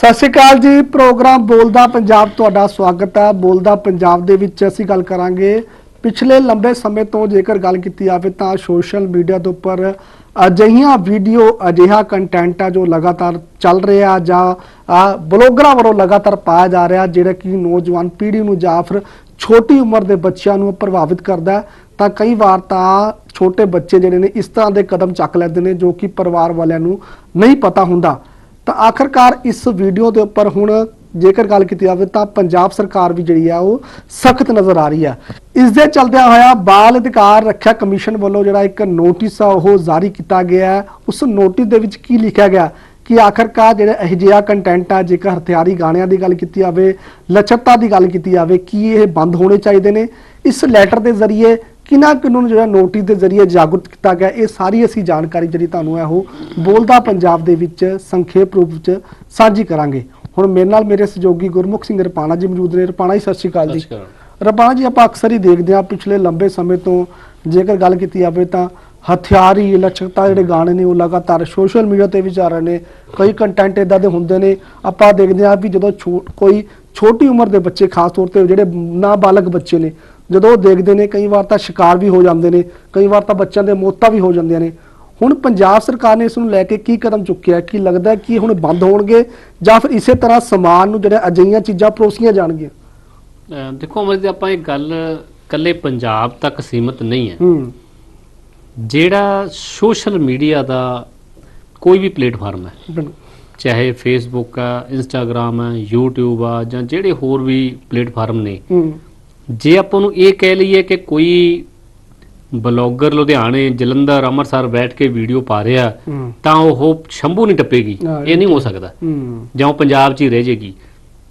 ਸਤਿ ਸ਼੍ਰੀ ਅਕਾਲ ਜੀ ਪ੍ਰੋਗਰਾਮ ਬੋਲਦਾ ਪੰਜਾਬ ਤੁਹਾਡਾ ਸਵਾਗਤ ਹੈ। ਬੋਲਦਾ ਪੰਜਾਬ ਦੇ ਵਿੱਚ ਅਸੀਂ ਗੱਲ ਕਰਾਂਗੇ। ਪਿਛਲੇ ਲੰਬੇ ਸਮੇਂ ਤੋਂ ਜੇਕਰ ਗੱਲ ਕੀਤੀ ਜਾਵੇ ਤਾਂ ਸੋਸ਼ਲ ਮੀਡੀਆ ਦੇ ਉੱਪਰ ਅਜਿਹੀਆਂ ਵੀਡੀਓ ਅਜਿਹਾ ਕੰਟੈਂਟ ਆ ਜੋ ਲਗਾਤਾਰ ਚੱਲ ਰਿਹਾ ਜਾਂ ਅ, ਬਲੌਗਰਾਂ ਵੱਲੋਂ ਲਗਾਤਾਰ ਪਾਇਆ ਜਾ ਰਿਹਾ ਜਿਹੜਾ ਕਿ ਨੌਜਵਾਨ ਪੀੜ੍ਹੀ ਨੂੰ ਜਾਂ ਫਿਰ ਛੋਟੀ ਉਮਰ ਦੇ ਬੱਚਿਆਂ ਨੂੰ ਪ੍ਰਭਾਵਿਤ ਕਰਦਾ ਤਾਂ ਕਈ ਵਾਰ ਤਾਂ ਛੋਟੇ ਬੱਚੇ ਜਿਹੜੇ ਨੇ ਇਸ ਤਰ੍ਹਾਂ ਦੇ ਕਦਮ ਚੱਕ ਲੈਂਦੇ ਨੇ ਜੋ ਕਿ ਪਰਿਵਾਰ ਵਾਲਿਆਂ ਨੂੰ ਨਹੀਂ ਪਤਾ ਹੁੰਦਾ। ਤਾਂ ਆਖਰਕਾਰ ਇਸ ਵੀਡੀਓ ਦੇ ਉੱਪਰ ਹੁਣ ਜੇਕਰ ਗੱਲ ਕੀਤੀ ਜਾਵੇ ਤਾਂ ਪੰਜਾਬ ਸਰਕਾਰ ਵੀ ਜਿਹੜੀ ਆ ਉਹ ਸਖਤ ਨਜ਼ਰ ਆ ਰਹੀ ਆ। ਇਸ ਦੇ ਚਲਦਿਆਂ ਹੋਇਆ ਬਾਲ ਅਧਿਕਾਰ ਰੱਖਿਆ ਕਮਿਸ਼ਨ ਵੱਲੋਂ ਜਿਹੜਾ ਇੱਕ ਨੋਟਿਸ ਆ ਉਹ ਜਾਰੀ ਕੀਤਾ ਗਿਆ ਹੈ। ਉਸ ਨੋਟਿਸ ਦੇ ਵਿੱਚ ਕੀ ਲਿਖਿਆ ਗਿਆ? ਕਿ ਆਖਰਕਾਰ ਜਿਹੜੇ ਇਹ ਜਿਹਾ ਕੰਟੈਂਟ ਆ, ਜੇਕਰ ਹਥਿਆਰੀ ਗਾਣਿਆਂ ਦੀ ਗੱਲ ਕੀਤੀ ਜਾਵੇ ਲੱਚਰਤਾ ਦੀ ਗੱਲ ਕੀਤੀ ਜਾਵੇ, ਕੀ ਇਹ ਬੰਦ ਹੋਣੇ ਚਾਹੀਦੇ ਨੇ? ਇਸ ਲੈਟਰ ਦੇ ਜ਼ਰੀਏ ਕਿਨਾਂ ਕਿਨੂੰ ਜਿਹੜਾ ਨੋਟਿਸ ਦੇ ਜ਼ਰੀਏ ਜਾਗਰੂਕ ਕੀਤਾ ਗਿਆ ਇਹ ਸਾਰੀ ਅਸੀਂ ਜਾਣਕਾਰੀ ਜਿਹੜੀ ਤੁਹਾਨੂੰ ਹੈ ਉਹ ਬੋਲਦਾ ਪੰਜਾਬ ਦੇ ਵਿੱਚ ਸੰਖੇਪ ਰੂਪ ਵਿੱਚ ਸਾਂਝੀ ਕਰਾਂਗੇ। ਹੁਣ ਮੇਰੇ ਨਾਲ ਮੇਰੇ ਸਹਿਯੋਗੀ ਗੁਰਮੁਖ ਸਿੰਘ ਰਪਾਣਾ ਜੀ ਮੌਜੂਦ ਨੇ। ਰਪਾਣਾ ਜੀ ਸਤਿ ਸ਼੍ਰੀ ਅਕਾਲ ਜੀ। ਰਪਾਣਾ ਜੀ ਆਪਾਂ ਅਕਸਰ ਹੀ ਦੇਖਦੇ ਹਾਂ ਪਿਛਲੇ ਲੰਬੇ ਸਮੇਂ ਤੋਂ ਜੇਕਰ ਗੱਲ ਕੀਤੀ ਜਾਵੇ ਤਾਂ ਹਥਿਆਰੀ ਲਚਕਤਾ ਜਿਹੜੇ ਗਾਣੇ ਨੇ ਉਹ ਲਗਾਤਾਰ ਸੋਸ਼ਲ ਮੀਡੀਆ ਤੇ ਵੀ ਚੱਲ ਰਹੇ ਨੇ। ਕਈ ਕੰਟੈਂਟ ਇਦਾਂ ਦੇ ਹੁੰਦੇ ਨੇ। ਆਪਾਂ ਦੇਖਦੇ ਹਾਂ ਵੀ ਜਦੋਂ ਕੋਈ ਛੋਟੀ ਉਮਰ ਦੇ ਬੱਚੇ ਖਾਸ ਤੌਰ ਤੇ ਜਿਹੜੇ ਨਾਬਾਲਗ ਬੱਚੇ ਨੇ ਜਦੋਂ ਉਹ ਦੇਖਦੇ ਨੇ ਕਈ ਵਾਰ ਤਾਂ ਸ਼ਿਕਾਰ ਵੀ ਹੋ ਜਾਂਦੇ ਨੇ ਕਈ ਵਾਰ ਤਾਂ ਬੱਚਿਆਂ ਦੇ ਮੌਤਾਂ ਵੀ ਹੋ ਜਾਂਦੀਆਂ ਨੇ। ਹੁਣ ਪੰਜਾਬ ਸਰਕਾਰ ਨੇ ਇਸ ਨੂੰ ਲੈ ਕੇ ਕੀ ਕਦਮ ਚੁੱਕਿਆ? ਕੀ ਲੱਗਦਾ ਕਿ ਹੁਣ ਬੰਦ ਹੋਣਗੇ ਜਾਂ ਫਿਰ ਇਸੇ ਤਰ੍ਹਾਂ ਸਮਾਨ ਨੂੰ ਜਿਹੜੇ ਅਜਿਹੀਆਂ ਚੀਜ਼ਾਂ ਪਰੋਸੀਆਂ ਜਾਣਗੀਆਂ? ਦੇਖੋ ਅਮਰ ਜੀ ਆਪਾਂ ਇਹ ਗੱਲ ਕੱਲੇ ਪੰਜਾਬ ਤੱਕ ਸੀਮਿਤ ਨਹੀਂ ਹੈ। ਜਿਹੜਾ ਸੋਸ਼ਲ ਮੀਡੀਆ ਦਾ ਕੋਈ ਵੀ ਪਲੇਟਫਾਰਮ ਹੈ ਚਾਹੇ ਫੇਸਬੁੱਕ ਆ ਇੰਸਟਾਗ੍ਰam ਆ YouTube ਆ ਜਾਂ ਜਿਹੜੇ ਹੋਰ ਵੀ ਪਲੇਟਫਾਰਮ ਨੇ ਜੇ ਆਪਾਂ ਨੂੰ ਇਹ ਕਹਿ ਲਈਏ ਕਿ ਕੋਈ ਬਲੌਗਰ ਲੁਧਿਆਣੇ ਜਲੰਧਰ ਅੰਮ੍ਰਿਤਸਰ ਬੈਠ ਕੇ ਵੀਡੀਓ ਪਾ ਰਿਹਾ ਤਾਂ ਉਹ ਸ਼ੰਭੂ ਨਹੀਂ ਟੱਪੇਗੀ। ਇਹ ਨਹੀਂ ਹੋ ਸਕਦਾ। ਜਾਂ ਉਹ ਪੰਜਾਬ 'ਚ ਹੀ ਰਹਿ ਜੇਗੀ।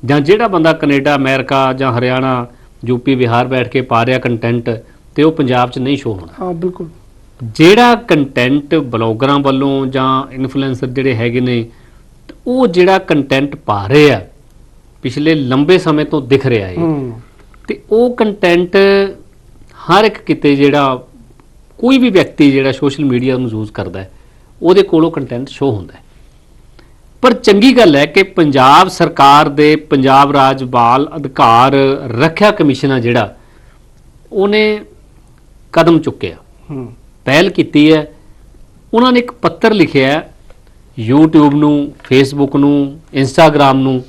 ਜਾਂ ਜਿਹੜਾ ਬੰਦਾ ਕੈਨੇਡਾ ਅਮਰੀਕਾ ਜਾਂ ਹਰਿਆਣਾ ਯੂਪੀ ਬਿਹਾਰ ਬੈਠ ਕੇ ਪਾ ਰਿਹਾ ਕੰਟੈਂਟ ਤੇ ਉਹ ਪੰਜਾਬ 'ਚ ਨਹੀਂ ਸ਼ੋ ਹੋਣਾ। ਹਾਂ ਬਿਲਕੁਲ। ਜਿਹੜਾ ਕੰਟੈਂਟ ਬਲੌਗਰਾਂ ਵੱਲੋਂ ਜਾਂ ਇਨਫਲੂਐਂਸਰ ਜਿਹੜੇ ਹੈਗੇ ਨੇ ਉਹ ਜਿਹੜਾ ਕੰਟੈਂਟ ਪਾ ਰਹੇ ਆ ਪਿਛਲੇ ਲੰਬੇ ਸਮੇਂ ਤੋਂ ਦਿਖ ਰਿਹਾ ਹੂੰ। ਤੇ ਉਹ ਕੰਟੈਂਟ ਹਰ ਇੱਕ ਕਿਤੇ ਜਿਹੜਾ ਕੋਈ ਵੀ ਵਿਅਕਤੀ ਜਿਹੜਾ ਸੋਸ਼ਲ ਮੀਡੀਆ ਨੂੰ ਯੂਜ਼ ਕਰਦਾ ਹੈ ਉਹਦੇ ਕੋਲੋਂ ਕੰਟੈਂਟ ਸ਼ੋ ਹੁੰਦਾ ਹੈ। ਪਰ ਚੰਗੀ ਗੱਲ ਹੈ ਕਿ ਪੰਜਾਬ ਸਰਕਾਰ ਦੇ ਪੰਜਾਬ ਰਾਜ ਬਾਲ ਅਧਿਕਾਰ ਰੱਖਿਆ ਕਮਿਸ਼ਨ ਆ ਜਿਹੜਾ ਉਹਨੇ ਕਦਮ ਚੁੱਕਿਆ। ਪਹਿਲ ਕੀਤੀ ਹੈ। ਉਹਨਾਂ ਨੇ ਇੱਕ ਪੱਤਰ ਲਿਖਿਆ YouTube ਨੂੰ Facebook ਨੂੰ Instagram ਨੂੰ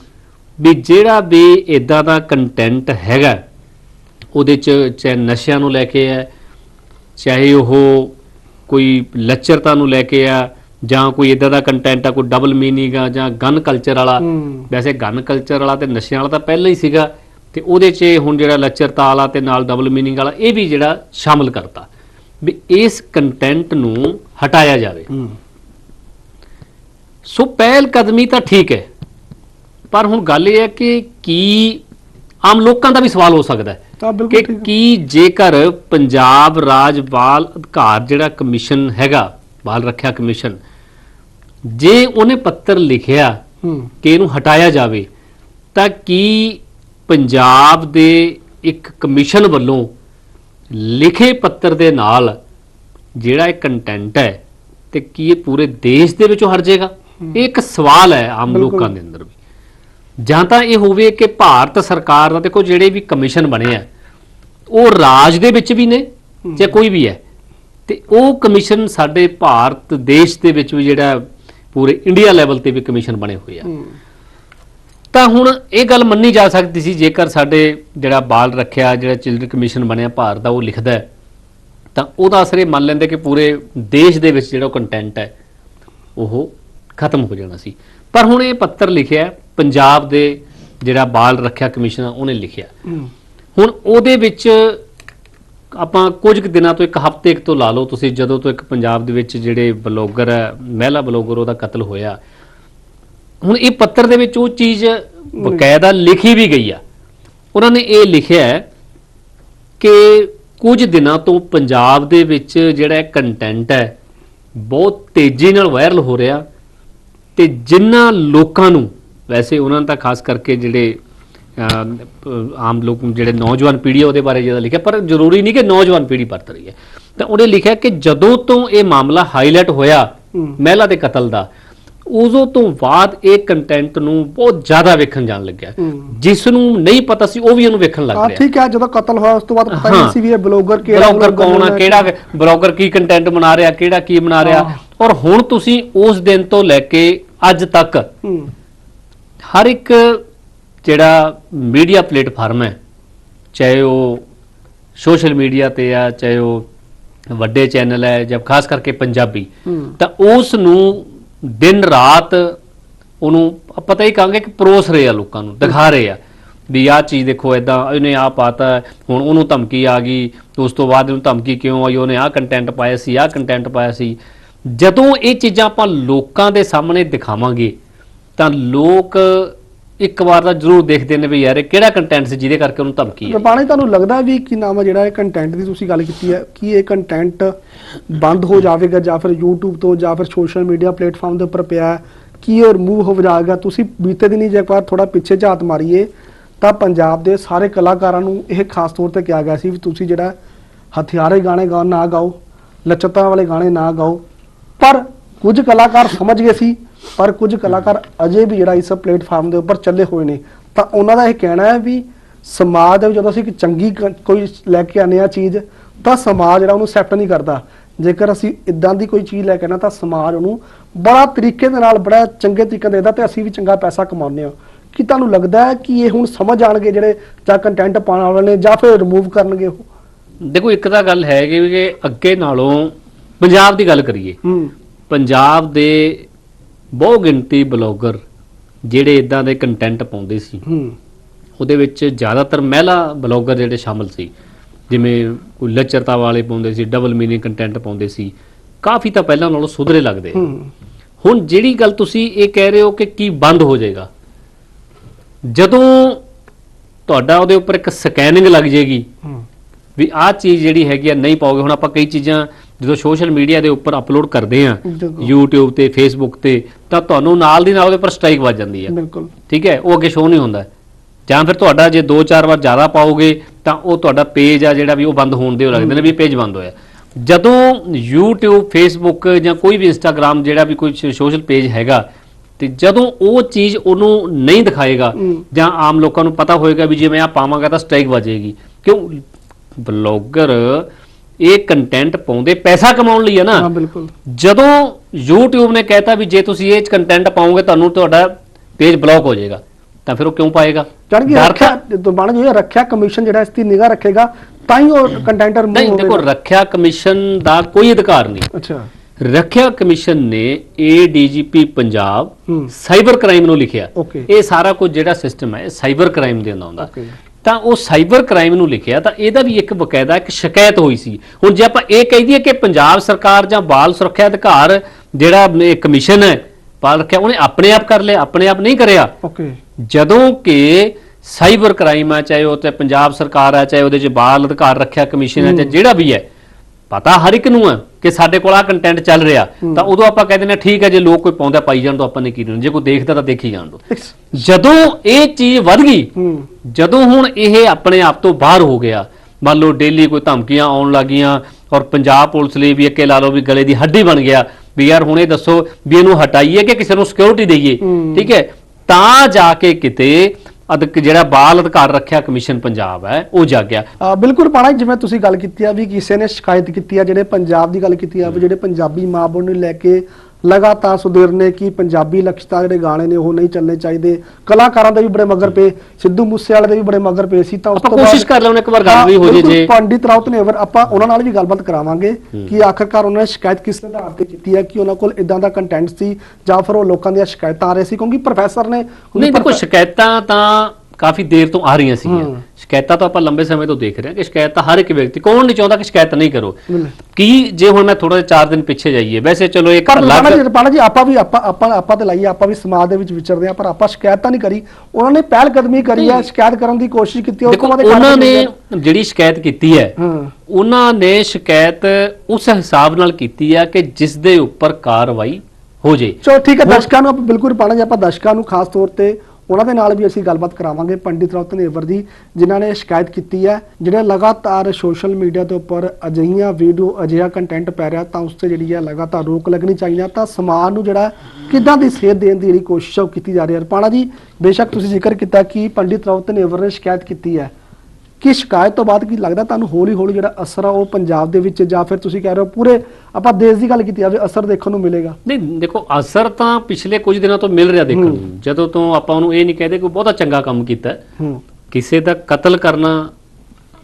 ਵੀ ਜਿਹੜਾ ਵੀ ਇਦਾਂ ਦਾ ਕੰਟੈਂਟ ਹੈਗਾ ਉਹਦੇ ਚ ਚਾਹੇ ਨਸ਼ਿਆਂ ਨੂੰ ਲੈ ਕੇ ਹੈ ਚਾਹੇ ਉਹ ਕੋਈ ਲੱਚਰਤਾ ਨੂੰ ਲੈ ਕੇ ਆ ਜਾਂ ਕੋਈ ਇਦਾਂ ਦਾ ਕੰਟੈਂਟ ਆ ਕੋਈ ਡਬਲ ਮੀਨਿੰਗ ਆ ਜਾਂ ਗਨ ਕਲਚਰ ਵਾਲਾ। ਵੈਸੇ ਗਨ ਕਲਚਰ ਵਾਲਾ ਤੇ ਨਸ਼ਿਆਂ ਵਾਲਾ ਤਾਂ ਪਹਿਲਾਂ ਹੀ ਸੀਗਾ ਤੇ ਉਹਦੇ 'ਚ ਹੁਣ ਜਿਹੜਾ ਲੱਚਰਤਾ ਵਾਲਾ ਤੇ ਨਾਲ ਡਬਲ ਮੀਨਿੰਗ ਵਾਲਾ ਇਹ ਵੀ ਜਿਹੜਾ ਸ਼ਾਮਲ ਕਰਤਾ। ਵੀ ਇਸ ਕੰਟੈਂਟ ਨੂੰ ਹਟਾਇਆ ਜਾਵੇ। ਸੋ ਪਹਿਲ ਕਦਮੀ ਤਾਂ ਠੀਕ ਹੈ ਪਰ ਹੁਣ ਗੱਲ ਇਹ ਹੈ ਕਿ ਕੀ ਆਮ ਲੋਕਾਂ ਦਾ ਵੀ ਸਵਾਲ ਹੋ ਸਕਦਾ ਹੈ। ਤਾਂ ਕਿ ਬਿਲਕੁਲ ਠੀਕ ਹੈ। ਕੀ ਜੇਕਰ ਪੰਜਾਬ ਰਾਜ ਬਾਲ ਅਧਿਕਾਰ ਜਿਹੜਾ ਕਮਿਸ਼ਨ ਹੈਗਾ ਬਾਲ ਰੱਖਿਆ ਕਮਿਸ਼ਨ ਜੇ ਉਹਨੇ ਪੱਤਰ ਲਿਖਿਆ ਹੂੰ ਕਿ ਇਹਨੂੰ ਹਟਾਇਆ ਜਾਵੇ ਤਾਂ ਕੀ ਪੰਜਾਬ ਦੇ ਇੱਕ ਕਮਿਸ਼ਨ ਵੱਲੋਂ ਲਿਖੇ ਪੱਤਰ ਦੇ ਨਾਲ ਜਿਹੜਾ ਇਹ ਕੰਟੈਂਟ ਹੈ ਤੇ ਕੀ ਇਹ ਪੂਰੇ ਦੇਸ਼ ਦੇ ਵਿੱਚੋਂ ਹਟ ਜਾਏਗਾ ਇਹ ਇੱਕ ਸਵਾਲ ਹੈ ਆਮ। ਲੋਕਾਂ ਦੇ ਜਾਂ ਤਾਂ ਇਹ ਹੋਵੇ ਕਿ ਭਾਰਤ ਸਰਕਾਰ ਦਾ ਦੇਖੋ ਜਿਹੜੇ ਵੀ ਕਮਿਸ਼ਨ ਬਣੇ ਆ ਉਹ ਰਾਜ ਦੇ ਵਿੱਚ ਵੀ ਨੇ ਜਾਂ ਕੋਈ ਵੀ ਹੈ ਤੇ ਉਹ ਕਮਿਸ਼ਨ ਸਾਡੇ ਭਾਰਤ ਦੇਸ਼ ਦੇ ਵਿੱਚ ਵੀ ਜਿਹੜਾ ਪੂਰੇ ਇੰਡੀਆ ਲੈਵਲ ਤੇ ਵੀ ਕਮਿਸ਼ਨ ਬਣੇ ਹੋਏ ਆ। ਤਾਂ ਹੁਣ ਇਹ ਗੱਲ ਮੰਨੀ ਜਾ ਸਕਦੀ ਸੀ ਜੇਕਰ ਸਾਡੇ ਜਿਹੜਾ ਬਾਲ ਰੱਖਿਆ ਜਿਹੜਾ ਚਿਲਡਰਨ ਕਮਿਸ਼ਨ ਬਣਿਆ ਭਾਰਤ ਦਾ ਉਹ ਲਿਖਦਾ ਹੈ ਤਾਂ ਉਹਦਾ ਅਸਰ ਇਹ ਮੰਨ ਲੈਂਦੇ ਕਿ ਪੂਰੇ ਦੇਸ਼ ਦੇ ਵਿੱਚ ਜਿਹੜਾ ਕੰਟੈਂਟ ਹੈ ਉਹ ਖਤਮ ਹੋ ਜਾਣਾ ਸੀ। ਪਰ ਹੁਣ ਇਹ ਪੱਤਰ ਲਿਖਿਆ ਪੰਜਾਬ ਦੇ ਜਿਹੜਾ ਬਾਲ ਰੱਖਿਆ ਕਮਿਸ਼ਨ ਆ ਉਹਨੇ ਲਿਖਿਆ। ਹੁਣ ਉਹਦੇ ਵਿੱਚ ਆਪਾਂ ਕੁਝ ਕੁ ਦਿਨਾਂ ਤੋਂ ਇੱਕ ਹਫ਼ਤੇ ਕੁ ਤੋਂ ਲਾ ਲਓ ਤੁਸੀਂ ਜਦੋਂ ਤੋਂ ਇੱਕ ਪੰਜਾਬ ਦੇ ਵਿੱਚ ਜਿਹੜੇ ਬਲੌਗਰ ਹੈ ਮਹਿਲਾ ਬਲੌਗਰ ਉਹਦਾ ਕਤਲ ਹੋਇਆ। ਹੁਣ ਇਹ ਪੱਤਰ ਦੇ ਵਿੱਚ ਉਹ ਚੀਜ਼ ਬਕਾਇਦਾ ਲਿਖੀ ਵੀ ਗਈ ਆ। ਉਹਨਾਂ ਨੇ ਇਹ ਲਿਖਿਆ ਹੈ ਕਿ ਕੁਝ ਦਿਨਾਂ ਤੋਂ ਪੰਜਾਬ ਦੇ ਵਿੱਚ ਜਿਹੜਾ ਕੰਟੈਂਟ ਹੈ ਬਹੁਤ ਤੇਜ਼ੀ ਨਾਲ ਵਾਇਰਲ ਹੋ ਰਿਹਾ ਤੇ ਜਿਨ੍ਹਾਂ ਲੋਕਾਂ ਨੂੰ ਵੈਸੇ ਉਹਨਾਂ ਨੇ ਤਾਂ ਖਾਸ ਕਰਕੇ ਜਿਹੜੇ ਆਮ ਲੋਕ ਜਿਹੜੇ ਨੌਜਵਾਨ ਪੀੜ੍ਹੀ ਉਹਦੇ ਬਾਰੇ ਜ਼ਿਆਦਾ ਲਿਖਿਆ ਪਰ ਜ਼ਰੂਰੀ ਨਹੀਂ ਕਿ ਨੌਜਵਾਨ ਪੀੜ੍ਹੀ ਵਰਤ ਰਹੀ ਹੈ ਤਾਂ ਉਹਨੇ ਲਿਖਿਆ ਕਿ ਜਦੋਂ ਤੋਂ ਇਹ ਮਾਮਲਾ ਹਾਈਲਾਈਟ ਹੋਇਆ। ਮਹਿਲਾ ਦੇ ਕਤਲ ਦਾ ਉਦੋਂ ਤੋਂ ਬਾਅਦ ਇਹ ਕੰਟੈਂਟ ਨੂੰ ਬਹੁਤ ਜ਼ਿਆਦਾ ਵੇਖਣ ਜਾਣ ਲੱਗਿਆ। ਜਿਸ ਨੂੰ ਨਹੀਂ ਪਤਾ ਸੀ ਉਹ ਵੀ ਉਹਨੂੰ ਵੇਖਣ ਲੱਗ ਹਾਂ ਰਿਹਾ ਠੀਕ ਹੈ ਜਦੋਂ ਕਤਲ ਹੋਇਆ ਉਸ ਤੋਂ ਬਾਅਦ ਪਤਾ। ਨਹੀਂ ਸੀ ਵੀ ਇਹ ਬਲੌਗਰ ਕਿਹੜਾ ਬਲੌਗਰ ਕੌਣ ਆ ਕਿਹੜਾ ਬਲੌਗਰ ਕੀ ਕੰਟੈਂਟ ਬਣਾ ਰਿਹਾ ਕਿਹੜਾ ਕੀ ਬਣਾ ਰਿਹਾ। ਔਰ ਹੁਣ ਤੁਸੀਂ ਉਸ ਦਿਨ ਤੋਂ ਲੈ ਕੇ ਅੱਜ ਤੱਕ ਹਰ ਇੱਕ ਜਿਹੜਾ ਮੀਡੀਆ ਪਲੇਟਫਾਰਮ ਹੈ ਚਾਹੇ ਉਹ ਸੋਸ਼ਲ ਮੀਡੀਆ ਤੇ ਆ ਚਾਹੇ ਉਹ ਵੱਡੇ ਚੈਨਲ ਹੈ ਜਾਂ ਖਾਸ ਕਰਕੇ ਪੰਜਾਬੀ ਹੂੰ। ਤਾਂ ਉਸ ਨੂੰ ਦਿਨ ਰਾਤ ਉਹਨੂੰ ਆਪਾਂ ਤਾਂ ਇਹ ਕਹਾਂਗੇ ਕਿ ਪਰੋਸ ਰਹੇ ਆ ਲੋਕਾਂ ਨੂੰ ਦਿਖਾ ਰਹੇ ਆ ਵੀ ਆਹ ਚੀਜ਼ ਦੇਖੋ ਐਦਾਂ ਇਹਨੇ ਆਹ ਪਾਤਾ ਹੁਣ ਉਹਨੂੰ ਧਮਕੀ ਆ ਗਈ ਉਸ ਤੋਂ ਬਾਅਦ ਉਹਨੂੰ ਧਮਕੀ ਕਿਉਂ ਆਈ ਉਹਨੇ ਆਹ ਕੰਟੈਂਟ ਪਾਇਆ ਸੀ ਆਹ ਕੰਟੈਂਟ ਪਾਇਆ ਸੀ। ਜਦੋਂ ਇਹ ਚੀਜ਼ਾਂ ਆਪਾਂ ਲੋਕਾਂ ਦੇ ਸਾਹਮਣੇ ਦਿਖਾਵਾਂਗੇ ਤਾਂ ਲੋਕ ਇੱਕ ਵਾਰ ਤਾਂ ਜ਼ਰੂਰ ਦੇਖਦੇ ਨੇ ਵੀ ਯਾਰ ਇਹ ਕਿਹੜਾ ਕੰਟੈਂਟ ਸੀ ਜਿਹਦੇ ਕਰਕੇ ਉਹਨੂੰ ਧਮਕੀ ਹੈ। ਰਪਾਣੀ, ਤੁਹਾਨੂੰ ਲੱਗਦਾ ਵੀ ਕੀ ਨਾਮ ਹੈ ਜਿਹੜਾ ਇਹ ਕੰਟੈਂਟ ਦੀ ਤੁਸੀਂ ਗੱਲ ਕੀਤੀ ਹੈ, ਕਿ ਇਹ ਕੰਟੈਂਟ ਬੰਦ ਹੋ ਜਾਵੇਗਾ ਜਾਂ ਫਿਰ YouTube ਤੋਂ ਜਾਂ ਫਿਰ ਸੋਸ਼ਲ ਮੀਡੀਆ ਪਲੇਟਫਾਰਮ ਦੇ ਉੱਪਰ ਪਿਆ ਕੀ ਇਹ ਰਿਮੂਵ ਹੋ ਜਾਏਗਾ ਤੁਸੀਂ ਬੀਤੇ ਦਿਨੀ ਜੇ ਇੱਕ ਵਾਰ ਥੋੜਾ ਪਿੱਛੇ ਝਾਤ ਮਾਰੀਏ, ਤਾਂ ਪੰਜਾਬ ਦੇ ਸਾਰੇ ਕਲਾਕਾਰਾਂ ਨੂੰ ਇਹ ਖਾਸ ਤੌਰ ਤੇ ਕਿਹਾ ਗਿਆ ਸੀ ਵੀ ਤੁਸੀਂ ਜਿਹੜਾ ਹਥਿਆਰੇ ਗਾਣੇ ਗਾਓ, ਨਾ ਗਾਓ, ਲਚਕਤਾ ਵਾਲੇ ਗਾਣੇ ਨਾ ਗਾਓ। ਪਰ ਕੁਝ ਕਲਾਕਾਰ ਸਮਝ ਗਏ ਸੀ ਪਰ ਕੁਝ ਕਲਾਕਾਰ ਅਜੇ ਵੀ ਜਿਹੜਾ ਇਸ ਪਲੇਟਫਾਰਮ ਦੇ ਉੱਪਰ ਚੱਲੇ ਹੋਏ ਨੇ। ਤਾਂ ਉਹਨਾਂ ਦਾ ਇਹ ਕਹਿਣਾ ਹੈ ਵੀ ਸਮਾਜ ਦੇ ਵਿੱਚ ਜਦੋਂ ਅਸੀਂ ਇੱਕ ਚੰਗੀ ਕ- ਕੋਈ ਲੈ ਕੇ ਆਨੇ ਆ ਚੀਜ਼ ਤਾਂ ਸਮਾਜ ਜਿਹੜਾ ਉਹਨੂੰ ਐਕਸੈਪਟ ਨਹੀਂ ਕਰਦਾ। ਜੇਕਰ ਅਸੀਂ ਇਦਾਂ ਦੀ ਕੋਈ ਚੀਜ਼ ਲੈ ਕੇ ਆਣਾ ਤਾਂ ਸਮਾਜ ਉਹਨੂੰ ਬੜਾ ਤਰੀਕੇ ਦੇ ਨਾਲ ਬੜਾ ਚੰਗੇ ਤਰੀਕੇ ਨਾਲ ਦੇਦਾ ਤੇ ਅਸੀਂ ਵੀ ਚੰਗਾ ਪੈਸਾ ਕਮਾਉਂਦੇ ਹਾਂ। ਕੀ ਤੁਹਾਨੂੰ ਲੱਗਦਾ ਹੈ ਕਿ ਇਹ ਹੁਣ ਸਮਝ ਜਾਣਗੇ ਜਿਹੜੇ ਜਾਂ ਕੰਟੈਂਟ ਪਾਉਣ ਵਾਲੇ ਨੇ ਜਾਂ ਫਿਰ ਰਿਮੂਵ ਕਰਨਗੇ ਉਹ? ਦੇਖੋ ਇੱਕ ਤਾਂ ਗੱਲ ਹੈ ਕਿ ਵੀ ਅੱਗੇ ਨਾਲੋਂ ਪੰਜਾਬ ਦੀ ਗੱਲ ਕਰੀਏ। ਹੂੰ। ਪੰਜਾਬ ਦੇ ਬਹੁ ਗਿਣਤੀ ਬਲੌਗਰ ਜਿਹੜੇ ਇਦਾਂ ਦੇ ਕੰਟੈਂਟ ਪਾਉਂਦੇ ਸੀ। ਹੂੰ। ਉਹਦੇ ਵਿੱਚ ਜ਼ਿਆਦਾਤਰ ਮਹਿਲਾ ਬਲੌਗਰ ਜਿਹੜੇ ਸ਼ਾਮਲ ਸੀ। ਜਿਵੇਂ ਕੋਈ ਲੱਚਰਤਾ ਵਾਲੇ ਪਾਉਂਦੇ ਸੀ ਡਬਲ ਮੀਨਿੰਗ ਕੰਟੈਂਟ ਪਾਉਂਦੇ ਸੀ। ਕਾਫੀ ਤਾਂ ਪਹਿਲਾਂ ਨਾਲੋਂ ਸੁਧਰੇ ਲੱਗਦੇ ਹੁਣ ਜਿਹੜੀ ਗੱਲ ਤੁਸੀਂ ਇਹ ਕਹਿ ਰਹੇ ਹੋ ਕਿ ਕੀ ਬੰਦ ਹੋ ਜਾਏਗਾ। ਜਦੋਂ ਤੁਹਾਡਾ ਉਹਦੇ ਉੱਪਰ ਇੱਕ ਸਕੈਨਿੰਗ ਲੱਗ ਜਾਏਗੀ ਹੂੰ। ਵੀ ਆਹ ਚੀਜ਼ ਜਿਹੜੀ ਹੈਗੀ ਆ ਨਹੀਂ ਪਾਓਗੇ। ਹੁਣ ਆਪਾਂ ਕਈ ਚੀਜ਼ਾਂ ਜਦੋਂ ਸੋਸ਼ਲ ਮੀਡੀਆ ਦੇ ਉੱਪਰ ਅਪਲੋਡ ਕਰਦੇ ਆ। YouTube ਤੇ Facebook ਤੇ ਤਾਂ ਤੁਹਾਨੂੰ ਨਾਲ ਦੀ ਨਾਲ ਉਹਦੇ ਉੱਪਰ ਸਟ੍ਰਾਈਕ ਵੱਜ ਜਾਂਦੀ ਹੈ ਬਿਲਕੁਲ। ਠੀਕ ਹੈ? ਉਹ ਅੱਗੇ ਸ਼ੋ ਨਹੀਂ ਹੁੰਦਾ। ਜਾਂ ਫਿਰ ਤੁਹਾਡਾ ਜੇ 2-4 ਵਾਰ ਜ਼ਿਆਦਾ ਪਾਓਗੇ ਤਾਂ ਉਹ ਤੁਹਾਡਾ ਪੇਜ ਆ ਜਿਹੜਾ ਵੀ ਉਹ ਬੰਦ ਹੋਣ ਦੇ ਹੋ ਲੱਗਦੇ ਨੇ ਵੀ ਪੇਜ ਬੰਦ ਹੋਇਆ। ਜਦੋਂ YouTube Facebook ਜਾਂ ਕੋਈ ਵੀ Instagram ਜਿਹੜਾ ਵੀ ਕੋਈ ਸੋਸ਼ਲ ਪੇਜ ਹੈਗਾ ਤੇ ਜਦੋਂ ਉਹ ਚੀਜ਼ ਉਹਨੂੰ ਨਹੀਂ ਦਿਖਾਏਗਾ। ਜਾਂ ਆਮ ਲੋਕਾਂ ਨੂੰ ਪਤਾ ਹੋਏਗਾ ਵੀ ਜੇ ਮੈਂ ਆ ਪਾਵਾਂਗਾ ਤਾਂ ਸਟ੍ਰਾਈਕ ਵੱਜੇਗੀ। ਕਿਉਂ? ਬਲੌਗਰ ਇਹ ਕੰਟੈਂਟ ਪਾਉਂਦੇ ਪੈਸਾ ਕਮਾਉਣ ਲਈ ਹੈ ਨਾ। ਹਾਂ ਬਿਲਕੁਲ। ਜਦੋਂ YouTube ਨੇ ਕਹਿਤਾ ਵੀ ਜੇ ਤੁਸੀਂ ਇਹ ਕੰਟੈਂਟ ਪਾਓਗੇ ਤੁਹਾਨੂੰ ਤੁਹਾਡਾ ਪੇਜ ਬਲੌਕ ਹੋ ਜਾਏਗਾ। ਤਾਂ ਫਿਰ ਉਹ ਕਿਉਂ ਪਾਏਗਾ? ਕਿ ਡਰ ਰੱਖਿਆ ਦੁਬਾਰਾ ਜੋ ਰੱਖਿਆ ਕਮਿਸ਼ਨ ਜਿਹੜਾ ਇਸ ਦੀ ਨਿਗਾਹ ਰੱਖੇਗਾ ਤਾਂ ਹੀ ਉਹ ਕੰਟੈਂਟਰ ਨਹੀਂ ਦੇਖੋ ਰੱਖਿਆ ਕਮਿਸ਼ਨ ਦਾ ਕੋਈ ਅਧਿਕਾਰ ਨਹੀਂ। ਅੱਛਾ। ਰੱਖਿਆ ਕਮਿਸ਼ਨ ਨੇ ਏਡੀਜੀਪੀ ਪੰਜਾਬ ਸਾਈਬਰ ਕ੍ਰਾਈਮ ਨੂੰ ਲਿਖਿਆ. ਇਹ ਸਾਰਾ ਕੁਝ ਜਿਹੜਾ ਸਿਸਟਮ ਹੈ ਸਾਈਬਰ ਕ੍ਰਾਈਮ ਦੇ ਅੰਦਰ ਆਉਂਦਾ. ਤਾਂ ਉਹ ਸਾਈਬਰ ਕ੍ਰਾਈਮ ਨੂੰ ਲਿਖਿਆ ਤਾਂ ਇਹਦਾ ਵੀ ਇੱਕ ਬਕਾਇਦਾ ਇੱਕ ਸ਼ਿਕਾਇਤ ਹੋਈ ਸੀ। ਹੁਣ ਜੇ ਆਪਾਂ ਇਹ ਕਹਿ ਦਈਏ ਕਿ ਪੰਜਾਬ ਸਰਕਾਰ ਜਾਂ ਬਾਲ ਸੁਰੱਖਿਆ ਅਧਿਕਾਰ ਜਿਹੜਾ ਇਹ ਕਮਿਸ਼ਨ ਹੈ ਬਾਲ ਰੱਖਿਆ ਉਹਨੇ ਆਪਣੇ ਆਪ ਕਰ ਲਿਆ ਆਪਣੇ ਆਪ ਨਹੀਂ ਕਰਿਆ। ਓਕੇ। ਜਦੋਂ ਕਿ ਸਾਈਬਰ ਕ੍ਰਾਈਮ ਆ ਚਾਹੇ ਉਹ ਤੇ ਪੰਜਾਬ ਸਰਕਾਰ ਆ ਚਾਹੇ ਉਹਦੇ ਚ ਬਾਲ ਅਧਿਕਾਰ ਰੱਖਿਆ ਕਮਿਸ਼ਨ ਹੈ। ਚਾਹੇ ਜਿਹੜਾ ਵੀ ਹੈ ਪਤਾ ਹਰ ਇੱਕ ਨੂੰ ਹੈ ਕਿ ਸਾਡੇ ਕੋਲ ਆ ਕੰਟੈਂਟ ਚੱਲ ਰਿਹਾ। ਤਾਂ ਉਦੋਂ ਆਪਾਂ ਕਹਿੰਦੇ ਨੇ ਠੀਕ ਹੈ ਜੇ ਲੋਕ ਕੋਈ ਪਾਉਂਦਾ ਪਾਈ ਜਾਣ ਤਾਂ ਆਪਾਂ ਨੇ ਕੀ ਕਰਨਾ ਜੇ ਕੋਈ ਦੇਖਦਾ ਤਾਂ ਦੇਖੀ ਜਾਣ ਦੋ ਜਦੋਂ ਇਹ ਚੀਜ਼ ਵੱਧ ਗਈ ਜਦੋਂ ਹੁਣ ਇਹ ਆਪਣੇ ਆਪ ਤੋਂ ਬਾਹਰ ਹੋ ਗਿਆ ਮੰਨ ਲਓ ਡੇਲੀ ਕੋਈ ਧਮਕੀਆਂ ਆਉਣ ਲੱਗੀਆਂ ਔਰ ਪੰਜਾਬ ਪੁਲਿਸ ਲਈ ਵੀ ਅੱਕੇ ਲਾ ਲਓ ਵੀ ਗਲੇ ਦੀ ਹੱਡੀ ਬਣ ਗਿਆ ਵੀ ਯਾਰ ਹੁਣ ਇਹ ਦੱਸੋ ਵੀ ਇਹਨੂੰ ਹਟਾਈਏ ਕਿ ਕਿਸੇ ਨੂੰ ਸਿਕਿਉਰਿਟੀ ਦਈਏ। ਠੀਕ ਹੈ? ਤਾਂ ਜਾ ਕੇ ਕਿਤੇ ਅਧਿਕ ਜਿਹੜਾ ਬਾਲ ਅਧਿਕਾਰ ਰੱਖਿਆ ਕਮਿਸ਼ਨ ਪੰਜਾਬ ਹੈ, ਉਹ ਜਾਗਿਆ। ਬਿਲਕੁਲ ਪਾਣਾ, ਜਿਵੇਂ ਤੁਸੀਂ ਗੱਲ ਕੀਤੀ ਆ ਵੀ ਕਿਸੇ ਨੇ ਸ਼ਿਕਾਇਤ ਕੀਤੀ ਆ, ਜਿਹੜੇ ਪੰਜਾਬ ਦੀ ਗੱਲ ਕੀਤੀ ਆ, ਵੀ ਜਿਹੜੇ ਪੰਜਾਬੀ ਮਾਂ ਬੋਲ ਨੂੰ ਲੈ ਕੇ ਲਗਾਤਾਰ ਸੁਧੀਰ ਨੇ ਕਿ ਪੰਜਾਬੀ ਲਕਸ਼ਤਾ ਜਿਹੜੇ ਗਾਣੇ ਨੇ ਉਹ ਨਹੀਂ ਚੱਲਣੇ ਚਾਹੀਦੇ। ਕਲਾਕਾਰਾਂ ਦੇ ਵੀ ਬੜੇ ਮਗਰ ਪਏ ਸਿੱਧੂ ਮੂਸੇਵਾਲੇ ਦੇ ਵੀ ਬੜੇ ਮਗਰ ਪਏ ਸੀ ਤਾਂ ਉਸ ਤੋਂ ਕੋਸ਼ਿਸ਼ ਕਰ ਲੈਣ ਇੱਕ ਵਾਰ ਗੱਲ ਵੀ ਹੋ ਜੇ ਜੇ। ਪੰਡਿਤ ਰਾਉਤ ਨੇ ਅਵਰ ਆਪਾਂ ਉਹਨਾਂ ਨਾਲ ਵੀ ਗੱਲਬਾਤ ਕਰਾਵਾਂਗੇ ਕਿ ਆਖਰਕਾਰ ਉਹਨਾਂ ਨੇ ਸ਼ਿਕਾਇਤ ਕਿਸ ਆਧਾਰ ਤੇ ਕੀਤੀ ਹੈ ਕਿ ਉਹਨਾਂ ਕੋਲ ਇਦਾਂ ਦਾ ਕੰਟੈਂਟ ਸੀ ਜਾਂ ਫਿਰ ਉਹ ਲੋਕਾਂ ਦੀਆਂ ਸ਼ਿਕਾਇਤਾਂ ਆ ਰਹੀਆਂ ਸੀ ਕਿਉਂਕਿ ਪ੍ਰੋਫੈਸਰ ਨੇ ਨਹੀਂ ਦੇਖੋ ਸ਼ਿਕਾਇਤਾਂ ਤਾਂ ਕਾਫੀ ਦੇਰ ਤੋਂ ਆ ਰਹੀਆਂ ਸੀਗੀਆਂ। ਹੂੰ। ਸ਼ਿਕਾਇਤਾਂ ਤਾਂ ਆਪਾਂ ਲੰਬੇ ਸਮੇਂ ਤੋਂ ਦੇਖ ਰਹੇ ਹਾਂ ਕਿ ਸ਼ਿਕਾਇਤ ਤਾਂ ਹਰ ਇੱਕ ਵਿਅਕਤੀ ਕੌਣ ਨਹੀਂ ਚਾਹੁੰਦਾ ਕਿ ਸ਼ਿਕਾਇਤ ਨਹੀਂ ਕਰੋ। ਕੀ ਜੇ ਹੁਣ ਮੈਂ ਥੋੜਾ ਜਿਹਾ 4 ਦਿਨ ਪਿੱਛੇ ਜਾਈਏ ਵੈਸੇ ਚਲੋ ਇੱਕ ਅਲੱਗ ਪਾਣਾ ਜੀ ਆਪਾਂ ਵੀ ਆਪਾਂ ਆਪਾਂ ਆਪਾਂ ਤੇ ਲਾਈਏ ਆਪਾਂ ਵੀ ਸਮਾਜ ਦੇ ਵਿੱਚ ਵਿਚਰਦੇ ਆ ਪਰ ਆਪਾਂ ਸ਼ਿਕਾਇਤ ਤਾਂ ਨਹੀਂ ਕਰੀ। ਉਹਨਾਂ ਨੇ ਪਹਿਲ ਕਦਮੀ ਕਰੀ ਹੈ ਸ਼ਿਕਾਇਤ ਕਰਨ ਦੀ ਕੋਸ਼ਿਸ਼ ਕੀਤੀ ਹੈ, ਉਸ ਦੇਖੋ ਤੋਂ ਬਾਅਦ ਉਹਨਾਂ ਨੇ। ਜਿਹੜੀ ਸ਼ਿਕਾਇਤ ਕੀਤੀ ਹੈ ਹਾਂ। ਉਹਨਾਂ ਨੇ ਸ਼ਿਕਾਇਤ ਉਸ ਹਿਸਾਬ ਨਾਲ ਕੀਤੀ ਹੈ ਕਿ ਜਿਸ ਦੇ ਉੱਪਰ ਕਾਰਵਾਈ ਹੋ ਜੇ। ਚਲੋ ਠੀਕ ਹੈ ਦਰਸ਼ਕਾਂ ਨੂੰ ਆਪਾਂ ਬਿਲਕੁਲ ਪਾਣਾ ਜੀ ਆਪਾਂ ਦਰਸ਼ਕਾਂ ਨੂੰ ਖਾਸ ਤੌਰ ਤੇ ਉਹਨਾਂ ਦੇ ਨਾਲ ਵੀ ਅਸੀਂ ਗੱਲਬਾਤ ਕਰਾਵਾਂਗੇ ਪੰਡਿਤ ਰੌਤ ਨੇਵਰ ਦੀ ਜਿਨ੍ਹਾਂ ਨੇ ਸ਼ਿਕਾਇਤ ਕੀਤੀ ਹੈ। ਜਿਹੜੇ ਲਗਾਤਾਰ ਸੋਸ਼ਲ ਮੀਡੀਆ ਦੇ ਉੱਪਰ ਅਜਿਹੀਆਂ ਵੀਡੀਓ ਅਜਿਹਾ ਕੰਟੈਂਟ ਪੈ ਰਿਹਾ, ਤਾਂ ਉਸ ਤੇ ਜਿਹੜੀ ਹੈ ਲਗਾਤਾਰ ਰੋਕ ਲੱਗਣੀ ਚਾਹੀਦੀ ਤਾਂ ਸਮਾਜ ਨੂੰ ਜਿਹੜਾ ਕਿੱਦਾਂ ਦੀ ਸੇਧ ਦੇਣ ਦੀ ਜਿਹੜੀ ਕੋਸ਼ਿਸ਼ ਹੈ, ਉਹ ਕੀਤੀ ਜਾ ਰਹੀ ਹੈ। ਪਾਣਾ ਜੀ, ਬੇਸ਼ੱਕ ਤੁਸੀਂ ਜ਼ਿਕਰ ਕੀਤਾ ਕਿ ਪੰਡਿਤ ਰਤਨ ਏਵਰ ਨੇ ਸ਼ਿਕਾਇਤ ਕੀਤੀ ਹੈ। ਕਿ ਸ਼ਿਕਾਇਤ ਤੋਂ ਬਾਅਦ ਕੀ ਲੱਗਦਾ ਤੁਹਾਨੂੰ ਹੌਲੀ ਹੌਲੀ ਜਿਹੜਾ ਅਸਰ ਆ ਉਹ ਪੰਜਾਬ ਦੇ ਵਿੱਚ ਜਾਂ ਫਿਰ ਤੁਸੀਂ ਕਹਿ ਰਹੇ ਹੋ ਪੂਰੇ ਆਪਾਂ ਦੇਸ਼ ਦੀ ਗੱਲ ਕੀਤੀ ਜਾਵੇ ਅਸਰ ਦੇਖਣ ਨੂੰ ਮਿਲੇਗਾ? ਨਹੀਂ ਦੇਖੋ ਅਸਰ ਤਾਂ ਪਿਛਲੇ ਕੁਝ ਦਿਨਾਂ ਤੋਂ ਮਿਲ ਰਿਹਾ ਦੇਖਣ ਨੂੰ। ਜਦੋਂ ਤੋਂ ਆਪਾਂ ਉਹਨੂੰ ਇਹ ਨਹੀਂ ਕਹਦੇ ਕੋਈ ਬਹੁਤਾ ਚੰਗਾ ਕੰਮ ਕੀਤਾ। ਕਿਸੇ ਦਾ ਕਤਲ ਕਰਨਾ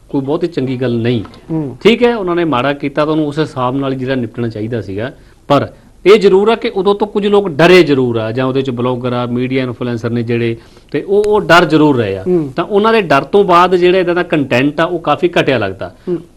ਕੋਈ ਬਹੁਤੀ ਚੰਗੀ ਗੱਲ ਨਹੀਂ। ਠੀਕ ਹੈ ਉਹਨਾਂ ਨੇ ਮਾੜਾ ਕੀਤਾ ਤਾਂ ਉਹਨੂੰ ਉਸ ਹਿਸਾਬ ਨਾਲ ਜਿਹੜਾ ਨਿਪਟਣਾ ਚਾਹੀਦਾ ਸੀਗਾ। ਪਰ ਇਹ ਜ਼ਰੂਰ ਆ ਕਿ ਉਦੋਂ ਤੋਂ ਕੁਝ ਲੋਕ ਡਰੇ ਜ਼ਰੂਰ ਆ ਜਾਂ ਉਹਦੇ ਚ ਬਲੌਗਰ ਆ ਮੀਡੀਆ ਇਨਫਲੂਐਂਸਰ ਨੇ ਜਿਹੜੇ ਤੇ ਉਹ ਉਹ ਡਰ ਜ਼ਰੂਰ ਰਹੇ ਆ। ਤਾਂ ਉਹਨਾਂ ਦੇ ਡਰ ਤੋਂ ਬਾਅਦ ਜਿਹੜਾ ਇਹਦਾ ਦਾ ਕੰਟੈਂਟ ਆ ਉਹ ਕਾਫੀ ਘਟਿਆ ਲੱਗਦਾ।